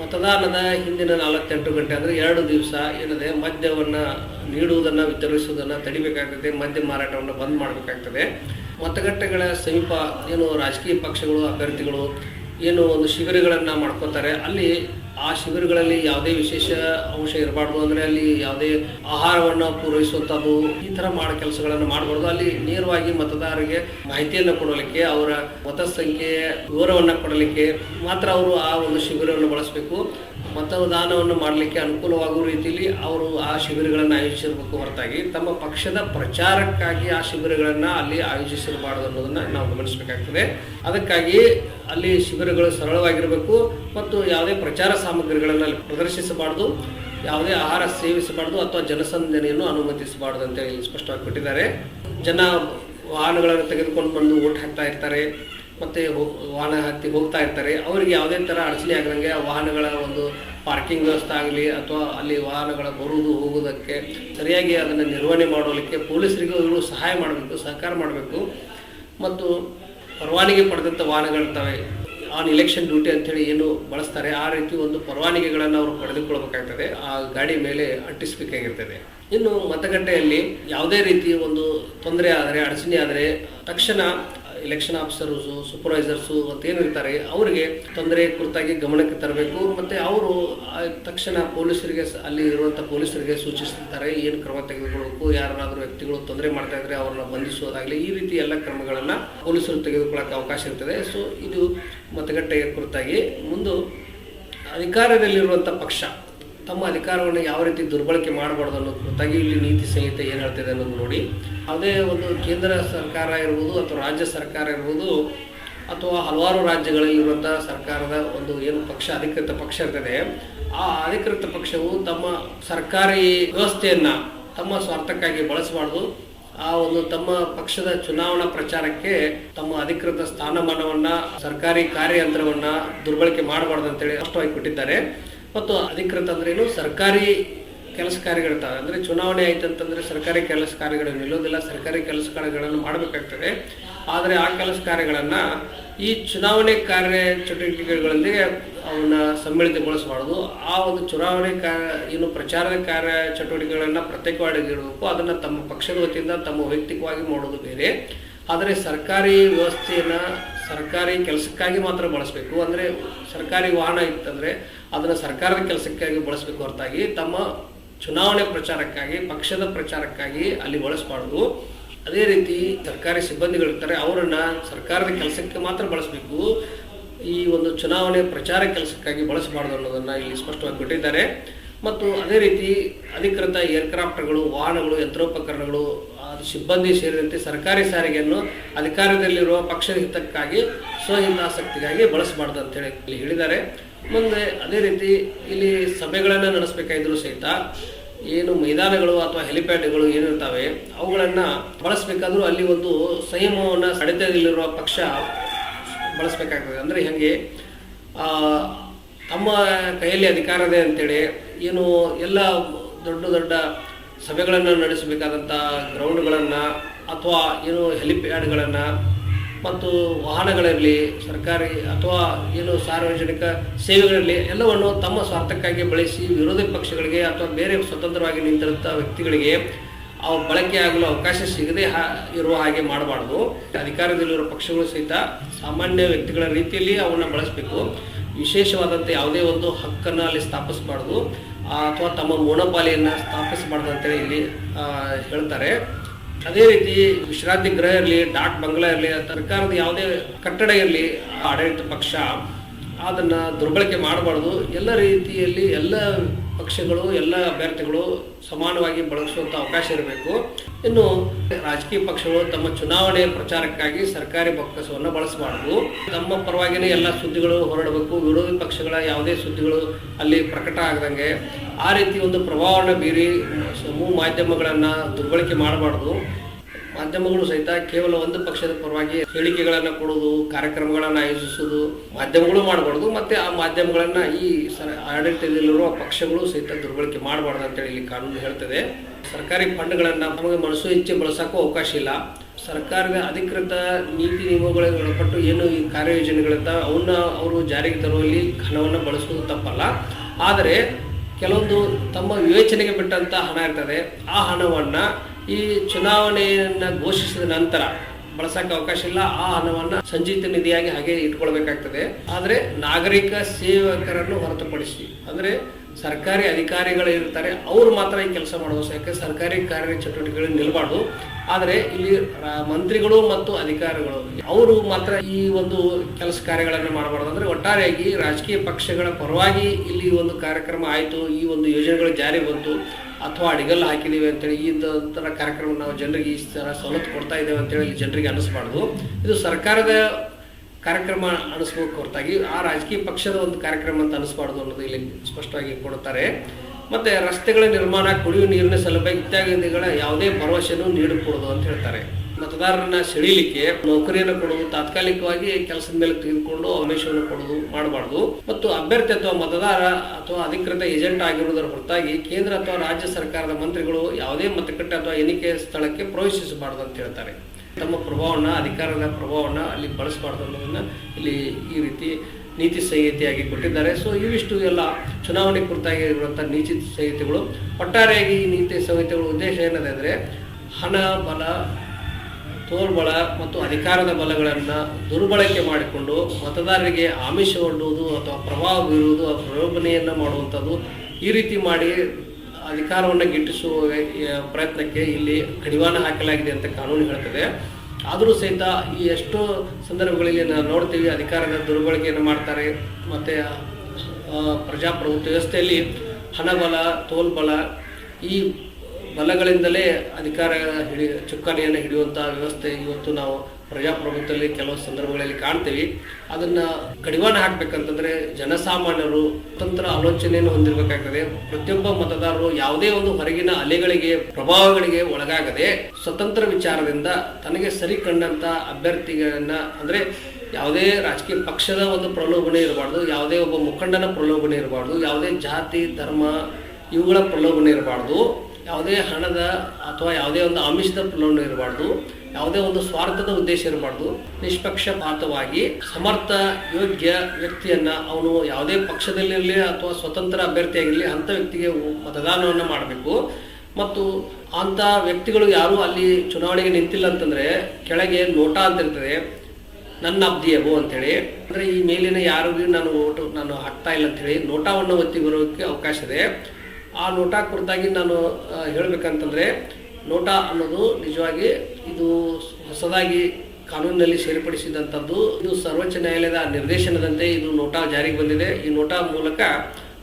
ಮತದಾನದ ಹಿಂದಿನ ನಲವತ್ತೆಂಟು ಗಂಟೆ, ಅಂದರೆ ಎರಡು ದಿವಸ ಏನಿದೆ ಮದ್ಯವನ್ನು ನೀಡುವುದನ್ನು ವಿತರಿಸುವುದನ್ನು ತಡಿಬೇಕಾಗ್ತದೆ, ಮದ್ಯ ಮಾರಾಟವನ್ನು ಬಂದ್ ಮಾಡಬೇಕಾಗ್ತದೆ. ಮತಗಟ್ಟೆಗಳ ಸಮೀಪ ಏನು ರಾಜಕೀಯ ಪಕ್ಷಗಳು, ಅಭ್ಯರ್ಥಿಗಳು ಏನು ಒಂದು ಶಿಬಿರಗಳನ್ನು ಮಾಡ್ಕೋತಾರೆ, ಅಲ್ಲಿ ಆ ಶಿಬಿರಗಳಲ್ಲಿ ಯಾವುದೇ ವಿಶೇಷ ಅಂಶ ಇರಬಾರ್ದು ಅಂದರೆ ಅಲ್ಲಿ ಯಾವುದೇ ಆಹಾರವನ್ನು ಪೂರೈಸುವಂಥದ್ದು ಈ ಥರ ಮಾಡೋ ಕೆಲಸಗಳನ್ನು ಮಾಡಬಾರ್ದು. ಅಲ್ಲಿ ನೇರವಾಗಿ ಮತದಾರರಿಗೆ ಮಾಹಿತಿಯನ್ನು ಕೊಡಲಿಕ್ಕೆ, ಅವರ ಮತ ಸಂಖ್ಯೆಯ ವಿವರವನ್ನು ಕೊಡಲಿಕ್ಕೆ ಮಾತ್ರ ಅವರು ಆ ಒಂದು ಶಿಬಿರವನ್ನು ಬಳಸಬೇಕು. ಮತದಾನವನ್ನು ಮಾಡಲಿಕ್ಕೆ ಅನುಕೂಲವಾಗುವ ರೀತಿಯಲ್ಲಿ ಅವರು ಆ ಶಿಬಿರಗಳನ್ನು ಆಯೋಜಿಸಿರಬೇಕು ಹೊರತಾಗಿ. ತಮ್ಮ ಪಕ್ಷದ ಪ್ರಚಾರಕ್ಕಾಗಿ ಆ ಶಿಬಿರಗಳನ್ನು ಅಲ್ಲಿ ಆಯೋಜಿಸಿರಬಾರ್ದು ಅನ್ನೋದನ್ನು ನಾವು ಗಮನಿಸಬೇಕಾಗ್ತದೆ. ಅದಕ್ಕಾಗಿ ಅಲ್ಲಿ ಶಿಬಿರಗಳು ಸರಳವಾಗಿರಬೇಕು ಮತ್ತು ಯಾವುದೇ ಪ್ರಚಾರ ಸಾಮಗ್ರಿಗಳನ್ನು ಅಲ್ಲಿ ಪ್ರದರ್ಶಿಸಬಾರ್ದು. ಯಾವುದೇ ಆಹಾರ ಸೇವಿಸಬಾರ್ದು ಅಥವಾ ಜನಸಂದಣಿಯನ್ನು ಅನುಮತಿಸಬಾರ್ದು ಅಂತ ಇಲ್ಲಿ ಸ್ಪಷ್ಟವಾಗಿ ಕೊಟ್ಟಿದ್ದಾರೆ. ಜನ ವಾಹನಗಳನ್ನು ತೆಗೆದುಕೊಂಡು ಬಂದು ಓಟ್ ಹಾಕ್ತಾ ಇರ್ತಾರೆ. ಮತ್ತೆ ವಾಹನ ಹತ್ತಿ ಹೋಗ್ತಾ ಇರ್ತಾರೆ. ಅವರಿಗೆ ಯಾವುದೇ ಥರ ಅಡಚಣೆ ಆಗದಂಗೆ ವಾಹನಗಳ ಒಂದು ಪಾರ್ಕಿಂಗ್ ವ್ಯವಸ್ಥೆ ಆಗಲಿ ಅಥವಾ ಅಲ್ಲಿ ವಾಹನಗಳ ಬರುವುದು, ಹೋಗುವುದಕ್ಕೆ ಸರಿಯಾಗಿ ಅದನ್ನು ನಿರ್ವಹಣೆ ಮಾಡೋದಕ್ಕೆ ಪೊಲೀಸರಿಗೂ ಇವರು ಸಹಾಯ ಮಾಡಬೇಕು, ಸಹಕಾರ ಮಾಡಬೇಕು. ಮತ್ತು ಪರವಾನಿಗೆ ಪಡೆದಂಥ ವಾಹನಗಳಿರ್ತವೆ ಆನ್ ಇಲೆಕ್ಷನ್ ಡ್ಯೂಟಿ ಅಂತೇಳಿ ಏನು ಬಳಸ್ತಾರೆ, ಆ ರೀತಿ ಒಂದು ಪರವಾನಿಗೆಗಳನ್ನು ಅವರು ಪಡೆದುಕೊಳ್ಬೇಕಾಗ್ತದೆ. ಆ ಗಾಡಿ ಮೇಲೆ ಅಂಟಿಸಬೇಕಾಗಿರ್ತದೆ. ಇನ್ನು ಮತಗಟ್ಟೆಯಲ್ಲಿ ಯಾವುದೇ ರೀತಿ ಒಂದು ತೊಂದರೆ ಆದರೆ, ಅಡಚಣೆ ಆದರೆ ತಕ್ಷಣ ಇಲೆಕ್ಷನ್ ಆಫೀಸರ್ಸು ಸೂಪರ್ವೈಸರ್ಸು ಅಂತ ಏನಿರ್ತಾರೆ ಅವರಿಗೆ ತೊಂದರೆ ಕುರಿತಾಗಿ ಗಮನಕ್ಕೆ ತರಬೇಕು ಮತ್ತು ಅವರು ತಕ್ಷಣ ಪೊಲೀಸರಿಗೆ ಅಲ್ಲಿ ಇರುವಂಥ ಪೊಲೀಸರಿಗೆ ಸೂಚಿಸ್ತಾರೆ, ಏನು ಕ್ರಮ ತೆಗೆದುಕೊಳ್ಳಬೇಕು, ಯಾರಾದರೂ ವ್ಯಕ್ತಿಗಳು ತೊಂದರೆ ಮಾಡ್ತಾ ಇದ್ರೆ ಅವ್ರನ್ನ ಬಂಧಿಸೋದಾಗಲಿ ಈ ರೀತಿ ಎಲ್ಲ ಕ್ರಮಗಳನ್ನು ಪೊಲೀಸರು ತೆಗೆದುಕೊಳ್ಳೋಕೆ ಅವಕಾಶ ಇರ್ತದೆ. ಸೊ ಇದು ಮತಗಟ್ಟೆಯ ಕುರಿತಾಗಿ. ಮುಂದೆ ಅಧಿಕಾರದಲ್ಲಿರುವಂಥ ಪಕ್ಷ ತಮ್ಮ ಅಧಿಕಾರವನ್ನು ಯಾವ ರೀತಿ ದುರ್ಬಳಕೆ ಮಾಡಬಾರ್ದು ಅನ್ನೋದು ಕುರಿತಾಗಿ ಇಲ್ಲಿ ನೀತಿ ಸಂಹಿತೆ ಏನು ಹೇಳ್ತಿದೆ ಅನ್ನೋದು ನೋಡಿ. ಅದೇ ಒಂದು ಕೇಂದ್ರ ಸರ್ಕಾರ ಇರ್ಬೋದು ಅಥವಾ ರಾಜ್ಯ ಸರ್ಕಾರ ಇರ್ಬೋದು ಅಥವಾ ಹಲವಾರು ರಾಜ್ಯಗಳಲ್ಲಿರುವಂಥ ಸರ್ಕಾರದ ಒಂದು ಏನು ಪಕ್ಷ, ಅಧಿಕೃತ ಪಕ್ಷ ಇರ್ತದೆ. ಆ ಅಧಿಕೃತ ಪಕ್ಷವು ತಮ್ಮ ಸರ್ಕಾರಿ ವ್ಯವಸ್ಥೆಯನ್ನು ತಮ್ಮ ಸ್ವಾರ್ಥಕ್ಕಾಗಿ ಬಳಸಬಾರ್ದು. ಆ ಒಂದು ತಮ್ಮ ಪಕ್ಷದ ಚುನಾವಣಾ ಪ್ರಚಾರಕ್ಕೆ ತಮ್ಮ ಅಧಿಕೃತ ಸ್ಥಾನಮಾನವನ್ನು, ಸರ್ಕಾರಿ ಕಾರ್ಯಯಂತ್ರವನ್ನು ದುರ್ಬಳಕೆ ಮಾಡಬಾರ್ದು ಅಂತೇಳಿ ಸ್ಪಷ್ಟವಾಗಿ ಕೊಟ್ಟಿದ್ದಾರೆ. ಮತ್ತು ಅಧಿಕೃತ ಅಂದ್ರೇನು ಸರ್ಕಾರಿ ಕೆಲಸ ಕಾರ್ಯಗಳಿರ್ತಾವೆ. ಅಂದ್ರೆ ಚುನಾವಣೆ ಆಯ್ತು ಅಂತಂದ್ರೆ ಸರ್ಕಾರಿ ಕೆಲಸ ಕಾರ್ಯಗಳು ನಿಲ್ಲೋದಿಲ್ಲ. ಸರ್ಕಾರಿ ಕೆಲಸ ಕಾರ್ಯಗಳನ್ನು ಮಾಡಬೇಕಾಗ್ತದೆ. ಆದರೆ ಆ ಕೆಲಸ ಕಾರ್ಯಗಳನ್ನು ಈ ಚುನಾವಣೆ ಕಾರ್ಯ ಚಟುವಟಿಕೆಗಳೊಂದಿಗೆ ಅವನ್ನ ಸಮ್ಮಿಳಿತಗೊಳಿಸಬಾರ್ದು. ಆ ಒಂದು ಚುನಾವಣೆ ಕಾರ್ಯ ಏನು ಪ್ರಚಾರದ ಕಾರ್ಯ ಚಟುವಟಿಕೆಗಳನ್ನ ಪ್ರತ್ಯೇಕವಾಗಿ ಇಡಬೇಕು ಅದನ್ನ ತಮ್ಮ ಪಕ್ಷದ ವತಿಯಿಂದ ತಮ್ಮ ವೈಯಕ್ತಿಕವಾಗಿ ಮಾಡೋದು ಬೇರೆ. ಆದರೆ ಸರ್ಕಾರಿ ವ್ಯವಸ್ಥೆಯನ್ನ ಸರ್ಕಾರಿ ಕೆಲಸಕ್ಕಾಗಿ ಮಾತ್ರ ಬಳಸಬೇಕು. ಅಂದ್ರೆ ಸರ್ಕಾರಿ ವಾಹನ ಇತ್ತಂದರೆ ಅದನ್ನು ಸರ್ಕಾರದ ಕೆಲಸಕ್ಕಾಗಿ ಬಳಸಬೇಕು ಹೊರತಾಗಿ ತಮ್ಮ ಚುನಾವಣೆ ಪ್ರಚಾರಕ್ಕಾಗಿ, ಪಕ್ಷದ ಪ್ರಚಾರಕ್ಕಾಗಿ ಅಲ್ಲಿ ಬಳಸಬಾರ್ದು. ಅದೇ ರೀತಿ ಸರ್ಕಾರಿ ಸಿಬ್ಬಂದಿಗಳಿರ್ತಾರೆ ಅವರನ್ನು ಸರ್ಕಾರದ ಕೆಲಸಕ್ಕೆ ಮಾತ್ರ ಬಳಸಬೇಕು. ಈ ಒಂದು ಚುನಾವಣೆ ಪ್ರಚಾರ ಕೆಲಸಕ್ಕಾಗಿ ಬಳಸಬಾರ್ದು ಅನ್ನೋದನ್ನ ಇಲ್ಲಿ ಸ್ಪಷ್ಟವಾಗಿ ಕೊಟ್ಟಿದ್ದಾರೆ. ಮತ್ತು ಅದೇ ರೀತಿ ಅಧಿಕೃತ ಏರ್ಕ್ರಾಫ್ಟ್ಗಳು, ವಾಹನಗಳು, ಯಂತ್ರೋಪಕರಣಗಳು ಅದು ಸಿಬ್ಬಂದಿ ಸೇರಿದಂತೆ ಸರ್ಕಾರಿ ಸಾರಿಗೆಯನ್ನು ಅಧಿಕಾರದಲ್ಲಿರುವ ಪಕ್ಷದ ಹಿತಕ್ಕಾಗಿ ಸ್ವಹಿತಾಸಕ್ತಿಗಾಗಿ ಬಳಸಬಾರ್ದು ಅಂತೇಳಿ ಇಲ್ಲಿ ಹೇಳಿದ್ದಾರೆ. ಮುಂದೆ ಅದೇ ರೀತಿ ಇಲ್ಲಿ ಸಭೆಗಳನ್ನು ನಡೆಸಬೇಕಾಗಿದ್ರು ಸಹಿತ ಏನು ಮೈದಾನಗಳು ಅಥವಾ ಹೆಲಿಪ್ಯಾಡ್ಗಳು ಏನಿರ್ತಾವೆ ಅವುಗಳನ್ನು ಬಳಸಬೇಕಾದ್ರೂ ಅಲ್ಲಿ ಒಂದು ಸಂಯಮವನ್ನು ಸಡೆತದಲ್ಲಿರುವ ಪಕ್ಷ ಬಳಸಬೇಕಾಗ್ತದೆ. ಅಂದರೆ ಹೆಂಗೆ ತಮ್ಮ ಕೈಯಲ್ಲಿ ಅಧಿಕಾರ ಇದೆ ಅಂತೇಳಿ ಏನು ಎಲ್ಲ ದೊಡ್ಡ ದೊಡ್ಡ ಸಭೆಗಳನ್ನು ನಡೆಸಬೇಕಾದಂಥ ಗ್ರೌಂಡ್ಗಳನ್ನು ಅಥವಾ ಏನು ಹೆಲಿಪ್ಯಾಡ್ಗಳನ್ನು ಮತ್ತು ವಾಹನಗಳಿರಲಿ ಸರ್ಕಾರಿ ಅಥವಾ ಏನು ಸಾರ್ವಜನಿಕ ಸೇವೆಗಳಿರಲಿ ಎಲ್ಲವನ್ನು ತಮ್ಮ ಸ್ವಾರ್ಥಕ್ಕಾಗಿ ಬಳಸಿ ವಿರೋಧಿ ಪಕ್ಷಗಳಿಗೆ ಅಥವಾ ಬೇರೆ ಸ್ವತಂತ್ರವಾಗಿ ನಿಂತಿರುವಂಥ ವ್ಯಕ್ತಿಗಳಿಗೆ ಅವು ಬಳಕೆ ಆಗಲು ಅವಕಾಶ ಸಿಗದೆ ಇರುವ ಹಾಗೆ ಮಾಡಬಾರ್ದು. ಅಧಿಕಾರದಲ್ಲಿರುವ ಪಕ್ಷಗಳು ಸಹಿತ ಸಾಮಾನ್ಯ ವ್ಯಕ್ತಿಗಳ ರೀತಿಯಲ್ಲಿ ಅವನ್ನು ಬಳಸಬೇಕು. ವಿಶೇಷವಾದಂಥ ಯಾವುದೇ ಒಂದು ಹಕ್ಕನ್ನು ಅಲ್ಲಿ ಸ್ಥಾಪಿಸಬಾರ್ದು. ಅಥವಾ ತಮ್ಮ ಮೋಣಪಾಲಿಯನ್ನು ಸ್ಥಾಪಿಸಬಾರ್ದು ಅಂತೇಳಿ ಇಲ್ಲಿ ಹೇಳ್ತಾರೆ. ಅದೇ ರೀತಿ ವಿಶ್ರಾಂತಿ ಗೃಹ ಇರಲಿ, ಡಾಟ್ ಬಂಗ್ಲಾ ಇರಲಿ ಸರ್ಕಾರದ ಯಾವುದೇ ಕಟ್ಟಡ ಇರಲಿ, ಆಡಳಿತ ಪಕ್ಷ, ಅದನ್ನು ದುರ್ಬಳಕೆ ಮಾಡಬಾರ್ದು. ಎಲ್ಲ ರೀತಿಯಲ್ಲಿ ಎಲ್ಲ ಪಕ್ಷಗಳು, ಎಲ್ಲ ಅಭ್ಯರ್ಥಿಗಳು ಸಮಾನವಾಗಿ ಬಳಸುವಂತ ಅವಕಾಶ ಇರಬೇಕು. ಇನ್ನು ರಾಜಕೀಯ ಪಕ್ಷಗಳು ತಮ್ಮ ಚುನಾವಣೆ ಪ್ರಚಾರಕ್ಕಾಗಿ ಸರ್ಕಾರಿ ಬೊಕ್ಕಸವನ್ನು ಬಳಸಬಾರದು. ತಮ್ಮ ಪರವಾಗಿನೇ ಎಲ್ಲ ಸುದ್ದಿಗಳು ಹೊರಡಬೇಕು. ವಿರೋಧಿ ಪಕ್ಷಗಳ ಯಾವುದೇ ಸುದ್ದಿಗಳು ಅಲ್ಲಿ ಪ್ರಕಟ ಆಗದಂಗೆ ಆ ರೀತಿ ಒಂದು ಪ್ರಭಾವವನ್ನು ಬೀರಿ ಸಮೂಹ ಮಾಧ್ಯಮಗಳನ್ನು ದುರ್ಬಳಕೆ ಮಾಡಬಾರ್ದು. ಮಾಧ್ಯಮಗಳು ಸಹಿತ ಕೇವಲ ಒಂದು ಪಕ್ಷದ ಪರವಾಗಿ ಹೇಳಿಕೆಗಳನ್ನ ಕೊಡೋದು ಕಾರ್ಯಕ್ರಮಗಳನ್ನ ಆಯೋಜಿಸುವುದು, ಮಾಧ್ಯಮಗಳು ಮಾಡಬಾರ್ದು, ಮತ್ತೆ ಆ ಮಾಧ್ಯಮಗಳನ್ನ ಈ ಸರ ಆಡಳಿತದಲ್ಲಿರುವ ಪಕ್ಷಗಳು ಸಹಿತ ದುರ್ಬಳಕೆ ಮಾಡಬಾರ್ದು ಅಂತೇಳಿ ಇಲ್ಲಿ ಕಾನೂನು ಹೇಳ್ತದೆ. ಸರ್ಕಾರಿ ಫಂಡ್ಗಳನ್ನ ನಮಗೆ ಮನಸ್ಸು ಹೆಚ್ಚು ಬಳಸಕ್ಕೂ ಅವಕಾಶ ಇಲ್ಲ. ಸರ್ಕಾರದ ಅಧಿಕೃತ ನೀತಿ ನಿಯಮಗಳಿಗೆ ಒಳಪಟ್ಟು ಏನು ಈ ಕಾರ್ಯಯೋಜನೆಗಳಿಂದ ಅವನ್ನ ಅವರು ಜಾರಿಗೆ ತರುವಲ್ಲಿ ಹಣವನ್ನು ಬಳಸುವುದು ತಪ್ಪಲ್ಲ. ಆದರೆ ಕೆಲವೊಂದು ತಮ್ಮ ವಿವೇಚನೆಗೆ ಬಿಟ್ಟಂತ ಹಣ ಇರ್ತದೆ. ಆ ಹಣವನ್ನ ಈ ಚುನಾವಣೆಯನ್ನ ಘೋಷಿಸಿದ ನಂತರ ಬಳಸಕ್ಕೆ ಅವಕಾಶ ಇಲ್ಲ, ಆ ಹಣವನ್ನು ಸಂಜೀತ ನಿಧಿಯಾಗಿ ಹಾಗೆ ಇಟ್ಕೊಳ್ಬೇಕಾಗ್ತದೆ. ಆದರೆ ನಾಗರಿಕ ಸೇವಕರನ್ನು ಹೊರತುಪಡಿಸಿ, ಅಂದ್ರೆ ಸರ್ಕಾರಿ ಅಧಿಕಾರಿಗಳು ಇರ್ತಾರೆ, ಅವ್ರು ಮಾತ್ರ ಈ ಕೆಲಸ ಮಾಡಬಹುದು ಯಾಕೆ ಸರ್ಕಾರಿ ಕಾರ್ಯ ಚಟುವಟಿಕೆಗಳು ನಿಲ್ಬಾರ್ದು. ಆದರೆ ಇಲ್ಲಿ ಮಂತ್ರಿಗಳು ಮತ್ತು ಅಧಿಕಾರಿಗಳು, ಅವರು ಮಾತ್ರ ಈ ಒಂದು ಕೆಲಸ ಕಾರ್ಯಗಳನ್ನು ಮಾಡಬಾರ್ದು. ಅಂದ್ರೆ ಒಟ್ಟಾರೆಯಾಗಿ ರಾಜಕೀಯ ಪಕ್ಷಗಳ ಪರವಾಗಿ ಇಲ್ಲಿ ಒಂದು ಕಾರ್ಯಕ್ರಮ ಆಯಿತು, ಈ ಒಂದು ಯೋಜನೆಗಳು ಜಾರಿ ಬಂತು. ಅಥವಾ ಅಡಿಗಲ್ಲು ಹಾಕಿದ್ದೀವಿ ಅಂತೇಳಿ, ಈ ಥರ ಕಾರ್ಯಕ್ರಮ ನಾವು ಜನರಿಗೆ ಈ ಥರ ಸವಲತ್ತು ಕೊಡ್ತಾ ಇದ್ದೇವೆ ಅಂತೇಳಿ ಜನರಿಗೆ ಅನಿಸ್ಬಾರ್ದು ಇದು ಸರ್ಕಾರದ ಕಾರ್ಯಕ್ರಮ ಅನಿಸ್ಬೇಕು ಹೊರತಾಗಿ ಆ ರಾಜಕೀಯ ಪಕ್ಷದ ಒಂದು ಕಾರ್ಯಕ್ರಮ ಅಂತ ಅನಿಸ್ಬಾರ್ದು ಅನ್ನೋದು ಇಲ್ಲಿ ಸ್ಪಷ್ಟವಾಗಿ ಕೊಡುತ್ತಾರೆ. ಮತ್ತು ರಸ್ತೆಗಳ ನಿರ್ಮಾಣ, ಕುಡಿಯುವ ನೀರಿನ ಸೌಲಭ್ಯ ಇತ್ಯಾದಿಗಳ ಯಾವುದೇ ಭರವಸೆಯನ್ನು ನೀಡಕೂಡದು ಅಂತ ಹೇಳ್ತಾರೆ. ಮತದಾರರನ್ನ ಸೆಳೀಲಿಕ್ಕೆ ನೌಕರಿಯನ್ನು ಕೊಡುವುದು ತಾತ್ಕಾಲಿಕವಾಗಿ ಕೆಲಸದ ಮೇಲೆ ತೆಗೆದುಕೊಂಡು ಆಮಿಷವನ್ನು ಕೊಡುವುದು ಮಾಡಬಾರ್ದು. ಮತ್ತು ಅಭ್ಯರ್ಥಿ ಅಥವಾ ಮತದಾರ ಅಥವಾ ಅಧಿಕೃತ ಏಜೆಂಟ್ ಆಗಿರುವುದರ ಹೊರತಾಗಿ ಕೇಂದ್ರ ಅಥವಾ ರಾಜ್ಯ ಸರ್ಕಾರದ ಮಂತ್ರಿಗಳು ಯಾವುದೇ ಮತಗಟ್ಟೆ ಅಥವಾ ಎಣಿಕೆ ಸ್ಥಳಕ್ಕೆ ಪ್ರವೇಶಿಸಬಾರದು ಅಂತ ಹೇಳ್ತಾರೆ. ತಮ್ಮ ಪ್ರಭಾವವನ್ನ, ಅಧಿಕಾರದ ಪ್ರಭಾವನ ಅಲ್ಲಿ ಬಳಸಬಾರ್ದು ಅನ್ನೋದನ್ನ ಇಲ್ಲಿ ಈ ರೀತಿ ನೀತಿ ಸಂಹಿತೆಯಾಗಿ ಕೊಟ್ಟಿದ್ದಾರೆ. ಸೊ ಇವಿಷ್ಟು ಎಲ್ಲ ಚುನಾವಣೆ ಕುರಿತಾಗಿ ಇರುವಂತಹ ನೀತಿ ಸಂಹಿತೆಗಳು. ಒಟ್ಟಾರೆಯಾಗಿ ಈ ನೀತಿ ಸಂಹಿತೆಗಳ ಉದ್ದೇಶ ಏನದೆ ಹಣ, ಬಲ ತೋಳ್ಬಲ ಮತ್ತು ಅಧಿಕಾರದ ಬಲಗಳನ್ನು ದುರ್ಬಳಕೆ ಮಾಡಿಕೊಂಡು ಮತದಾರರಿಗೆ ಆಮಿಷ ಒಡ್ಡುವುದು ಅಥವಾ ಪ್ರಭಾವ ಬೀರುವುದು ಅಥವಾ ಪ್ರಲೋಭನೆಯನ್ನು ಮಾಡುವಂಥದ್ದು ಈ ರೀತಿ ಮಾಡಿ ಅಧಿಕಾರವನ್ನು ಗಿಟ್ಟಿಸುವ ಪ್ರಯತ್ನಕ್ಕೆ ಇಲ್ಲಿ ಕಡಿವಾಣ ಹಾಕಲಾಗಿದೆ ಅಂತ ಕಾನೂನು ಹೇಳ್ತದೆ. ಆದರೂ ಸಹಿತ ಈ ಎಷ್ಟೋ ಸಂದರ್ಭಗಳಲ್ಲಿ ನಾವು ನೋಡ್ತೀವಿ ಅಧಿಕಾರದ ದುರ್ಬಳಕೆಯನ್ನು ಮಾಡ್ತಾರೆ ಮತ್ತು ಪ್ರಜಾಪ್ರಭುತ್ವ ವ್ಯವಸ್ಥೆಯಲ್ಲಿ ಹಣಬಲ ತೋಲ್ಬಲ ಈ ಬಲಗಳಿಂದಲೇ ಅಧಿಕಾರ ಹಿಡಿ ಚುಕ್ಕಾಣಿಯನ್ನು ಹಿಡಿಯುವಂಥ ವ್ಯವಸ್ಥೆ ಇವತ್ತು ನಾವು ಪ್ರಜಾಪ್ರಭುತ್ವದಲ್ಲಿ ಕೆಲವು ಸಂದರ್ಭಗಳಲ್ಲಿ ಕಾಣ್ತೀವಿ. ಅದನ್ನ ಕಡಿವಾಣ ಹಾಕ್ಬೇಕಂತಂದ್ರೆ ಜನಸಾಮಾನ್ಯರು ಸ್ವತಂತ್ರ ಆಲೋಚನೆಯನ್ನು ಹೊಂದಿರಬೇಕಾಗ್ತದೆ. ಪ್ರತಿಯೊಬ್ಬ ಮತದಾರರು ಯಾವುದೇ ಒಂದು ಹೊರಗಿನ ಅಲೆಗಳಿಗೆ, ಪ್ರಭಾವಗಳಿಗೆ ಒಳಗಾಗದೆ ಸ್ವತಂತ್ರ ವಿಚಾರದಿಂದ ತನಗೆ ಸರಿ ಕಂಡಂತ ಅಭ್ಯರ್ಥಿಗಳನ್ನ ಅಂದ್ರೆ ಯಾವುದೇ ರಾಜಕೀಯ ಪಕ್ಷದ ಒಂದು ಪ್ರಲೋಭನೆ ಇರಬಾರ್ದು, ಯಾವುದೇ ಒಬ್ಬ ಮುಖಂಡನ ಪ್ರಲೋಭನೆ ಇರಬಾರ್ದು, ಯಾವುದೇ ಜಾತಿ, ಧರ್ಮ ಇವುಗಳ ಪ್ರಲೋಭನೆ ಇರಬಾರ್ದು. ಯಾವುದೇ ಹಣದ ಅಥವಾ ಯಾವುದೇ ಒಂದು ಆಮಿಷದ ಪ್ರಲೋಭನ ಇರಬಾರ್ದು, ಯಾವುದೇ ಒಂದು ಸ್ವಾರ್ಥದ ಉದ್ದೇಶ ಇರಬಾರ್ದು, ನಿಷ್ಪಕ್ಷಪಾತವಾಗಿ ಸಮರ್ಥ, ಯೋಗ್ಯ ವ್ಯಕ್ತಿಯನ್ನ ಅವನು ಯಾವುದೇ ಪಕ್ಷದಲ್ಲಿರಲಿ ಅಥವಾ ಸ್ವತಂತ್ರ ಅಭ್ಯರ್ಥಿಯಾಗಿರಲಿ ಅಂಥ ವ್ಯಕ್ತಿಗೆ ಮತದಾನವನ್ನು ಮಾಡಬೇಕು. ಮತ್ತು ಅಂಥ ವ್ಯಕ್ತಿಗಳು ಯಾರು ಅಲ್ಲಿ ಚುನಾವಣೆಗೆ ನಿಂತಿಲ್ಲ ಅಂತಂದ್ರೆ ಕೆಳಗೆ ನೋಟಾ ಅಂತ ಇರ್ತದೆ, ನನ್ನ ಅಬ್ದಿಯವು ಅಂತೇಳಿ. ಅಂದ್ರೆ ಈ ಮೇಲಿನ ಯಾರಿಗೂ ನಾನು ಓಟು, ನಾನು ಹಾಕ್ತಾ ಇಲ್ಲ ಅಂತೇಳಿ ನೋಟಾವನ್ನು ಒತ್ತಿ ಬರೋಕ್ಕೆ ಅವಕಾಶ ಇದೆ. ಆ ನೋಟಾ ಕುರಿತಾಗಿ ನಾನು ಹೇಳಬೇಕಂತಂದರೆ, ನೋಟಾ ಅನ್ನೋದು ನಿಜವಾಗಿ ಇದು ಹೊಸದಾಗಿ ಕಾನೂನಿನಲ್ಲಿ ಸೇರ್ಪಡಿಸಿದಂಥದ್ದು ಇದು ಸರ್ವೋಚ್ಚ ನ್ಯಾಯಾಲಯದ ನಿರ್ದೇಶನದಂತೆ ಇದು ನೋಟಾ ಜಾರಿಗೆ ಬಂದಿದೆ. ಈ ನೋಟಾ ಮೂಲಕ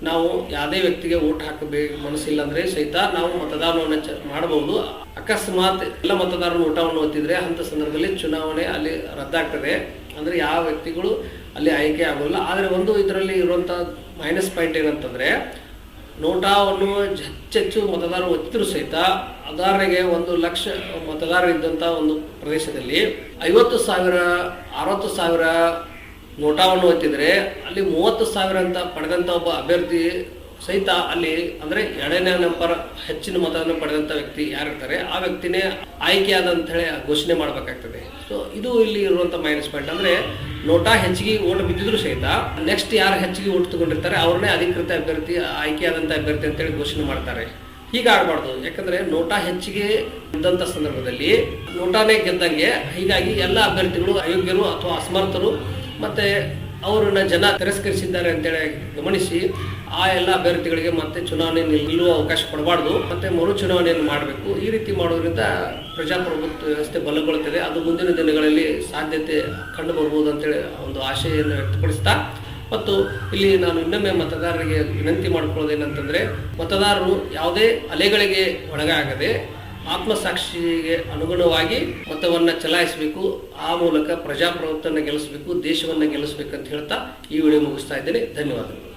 ನಾವು ಯಾವುದೇ ವ್ಯಕ್ತಿಗೆ ಓಟ್ ಹಾಕಬೇಕು ಮನಸ್ಸಿಲ್ಲ ಅಂದರೆ ಸಹಿತ ನಾವು ಮತದಾನವನ್ನು ಚ- ಮಾಡಬಹುದು. ಅಕಸ್ಮಾತ್ ಎಲ್ಲ ಮತದಾರರು ನೋಟವನ್ನು ಒತ್ತಿದ್ರೆ ಅಂಥ ಸಂದರ್ಭದಲ್ಲಿ ಚುನಾವಣೆ ಅಲ್ಲಿ ರದ್ದಾಗ್ತದೆ. ಅಂದರೆ ಯಾವ ವ್ಯಕ್ತಿಗಳು ಅಲ್ಲಿ ಆಯ್ಕೆ ಆಗೋಲ್ಲ. ಆದರೆ ಒಂದು ಇದರಲ್ಲಿ ಇರುವಂಥ ಮೈನಸ್ ಪಾಯಿಂಟ್ ಏನಂತಂದ್ರೆ ನೋಟಾವನ್ನು ಹೆಚ್ಚೆಚ್ಚು ಮತದಾರರು ಒತ್ತಿದ್ರು ಸಹಿತ ಉದಾಹರಣೆಗೆ ಒಂದು ಲಕ್ಷ ಮತದಾರರು ಇದ್ದಂಥ ಒಂದು ಪ್ರದೇಶದಲ್ಲಿ ಐವತ್ತು ಸಾವಿರ, ಅರವತ್ತು ಸಾವಿರ ನೋಟಾವನ್ನು ಒತ್ತಿದರೆ ಅಲ್ಲಿ ಮೂವತ್ತು ಸಾವಿರ ಅಂತ ಪಡೆದಂಥ ಒಬ್ಬ ಅಭ್ಯರ್ಥಿ ಸಹಿತ ಅಲ್ಲಿ ಅಂದ್ರೆ ಎರಡನೇ ನಂಬರ್ ಹೆಚ್ಚಿನ ಮತವನ್ನು ಪಡೆದಂಥ ವ್ಯಕ್ತಿ ಯಾರಿರ್ತಾರೆ, ಆ ವ್ಯಕ್ತಿನೇ ಆಯ್ಕೆಯಾದ ಅಂತ ಹೇಳಿ ಘೋಷಣೆ ಮಾಡಬೇಕಾಗ್ತದೆ. ಸೊ ಇದು ಇಲ್ಲಿ ಇರುವಂತ ಮೈನಸ್ ಪಾಯಿಂಟ್ ಅಂದ್ರೆ ನೋಟಾ ಹೆಚ್ಚಿಗೆ ಓಟ್ ಬಿದ್ದಿದ್ರು ಸಹಿತ ನೆಕ್ಸ್ಟ್ ಯಾರು ಹೆಚ್ಚಿಗೆ ಓಟ್ ತಗೊಂಡಿರ್ತಾರೆ, ಅವ್ರನ್ನೇ ಅಧಿಕೃತ ಅಭ್ಯರ್ಥಿ ಆಯ್ಕೆಯಾದಂಥ ಅಭ್ಯರ್ಥಿ ಅಂತೇಳಿ ಘೋಷಣೆ ಮಾಡ್ತಾರೆ. ಹೀಗಾಗಬಾರ್ದು. ಯಾಕಂದ್ರೆ ನೋಟಾ ಹೆಚ್ಚಿಗೆ ಇದ್ದಂಥ ಸಂದರ್ಭದಲ್ಲಿ ನೋಟಾನೇ ಗೆದ್ದಂಗೆ ಹೀಗಾಗಿ ಎಲ್ಲ ಅಭ್ಯರ್ಥಿಗಳು ಅಯೋಗ್ಯರು ಅಥವಾ ಅಸಮರ್ಥರು ಮತ್ತೆ ಅವರನ್ನ ಜನ ತಿರಸ್ಕರಿಸಿದ್ದಾರೆ ಅಂತೇಳಿ ಗಮನಿಸಿ ಆ ಎಲ್ಲ ಅಭ್ಯರ್ಥಿಗಳಿಗೆ ಮತ್ತೆ ಚುನಾವಣೆ ನಿಲ್ಲುವ ಅವಕಾಶ ಕೊಡಬಾರ್ದು. ಮತ್ತೆ ಮರು ಚುನಾವಣೆಯನ್ನು ಮಾಡಬೇಕು. ಈ ರೀತಿ ಮಾಡೋದ್ರಿಂದ ಪ್ರಜಾಪ್ರಭುತ್ವ ವ್ಯವಸ್ಥೆ ಬಲಗೊಳ್ಳುತ್ತದೆ. ಅದು ಮುಂದಿನ ದಿನಗಳಲ್ಲಿ ಸಾಧ್ಯತೆ ಕಂಡು ಬರ್ಬೋದು ಅಂತೇಳಿ ಒಂದು ಆಶೆಯನ್ನು ವ್ಯಕ್ತಪಡಿಸ್ತಾ, ಮತ್ತು ಇಲ್ಲಿ ನಾನು ಇನ್ನೊಮ್ಮೆ ಮತದಾರರಿಗೆ ವಿನಂತಿ ಮಾಡ್ಕೊಳ್ಳೋದೇನಂತಂದ್ರೆ ಮತದಾರರು ಯಾವುದೇ ಅಲೆಗಳಿಗೆ ಒಳಗಾಗದೆ ಆತ್ಮಸಾಕ್ಷಿಗೆ ಅನುಗುಣವಾಗಿ ಮತವನ್ನ ಚಲಾಯಿಸಬೇಕು. ಆ ಮೂಲಕ ಪ್ರಜಾಪ್ರಭುತ್ವವನ್ನು ಗೆಲ್ಲಿಸಬೇಕು, ದೇಶವನ್ನ ಗೆಲ್ಲಿಸಬೇಕು ಅಂತ ಹೇಳ್ತಾ ಈ ವಿಡಿಯೋ ಮುಗಿಸ್ತಾ ಇದ್ದೇನೆ. ಧನ್ಯವಾದಗಳು.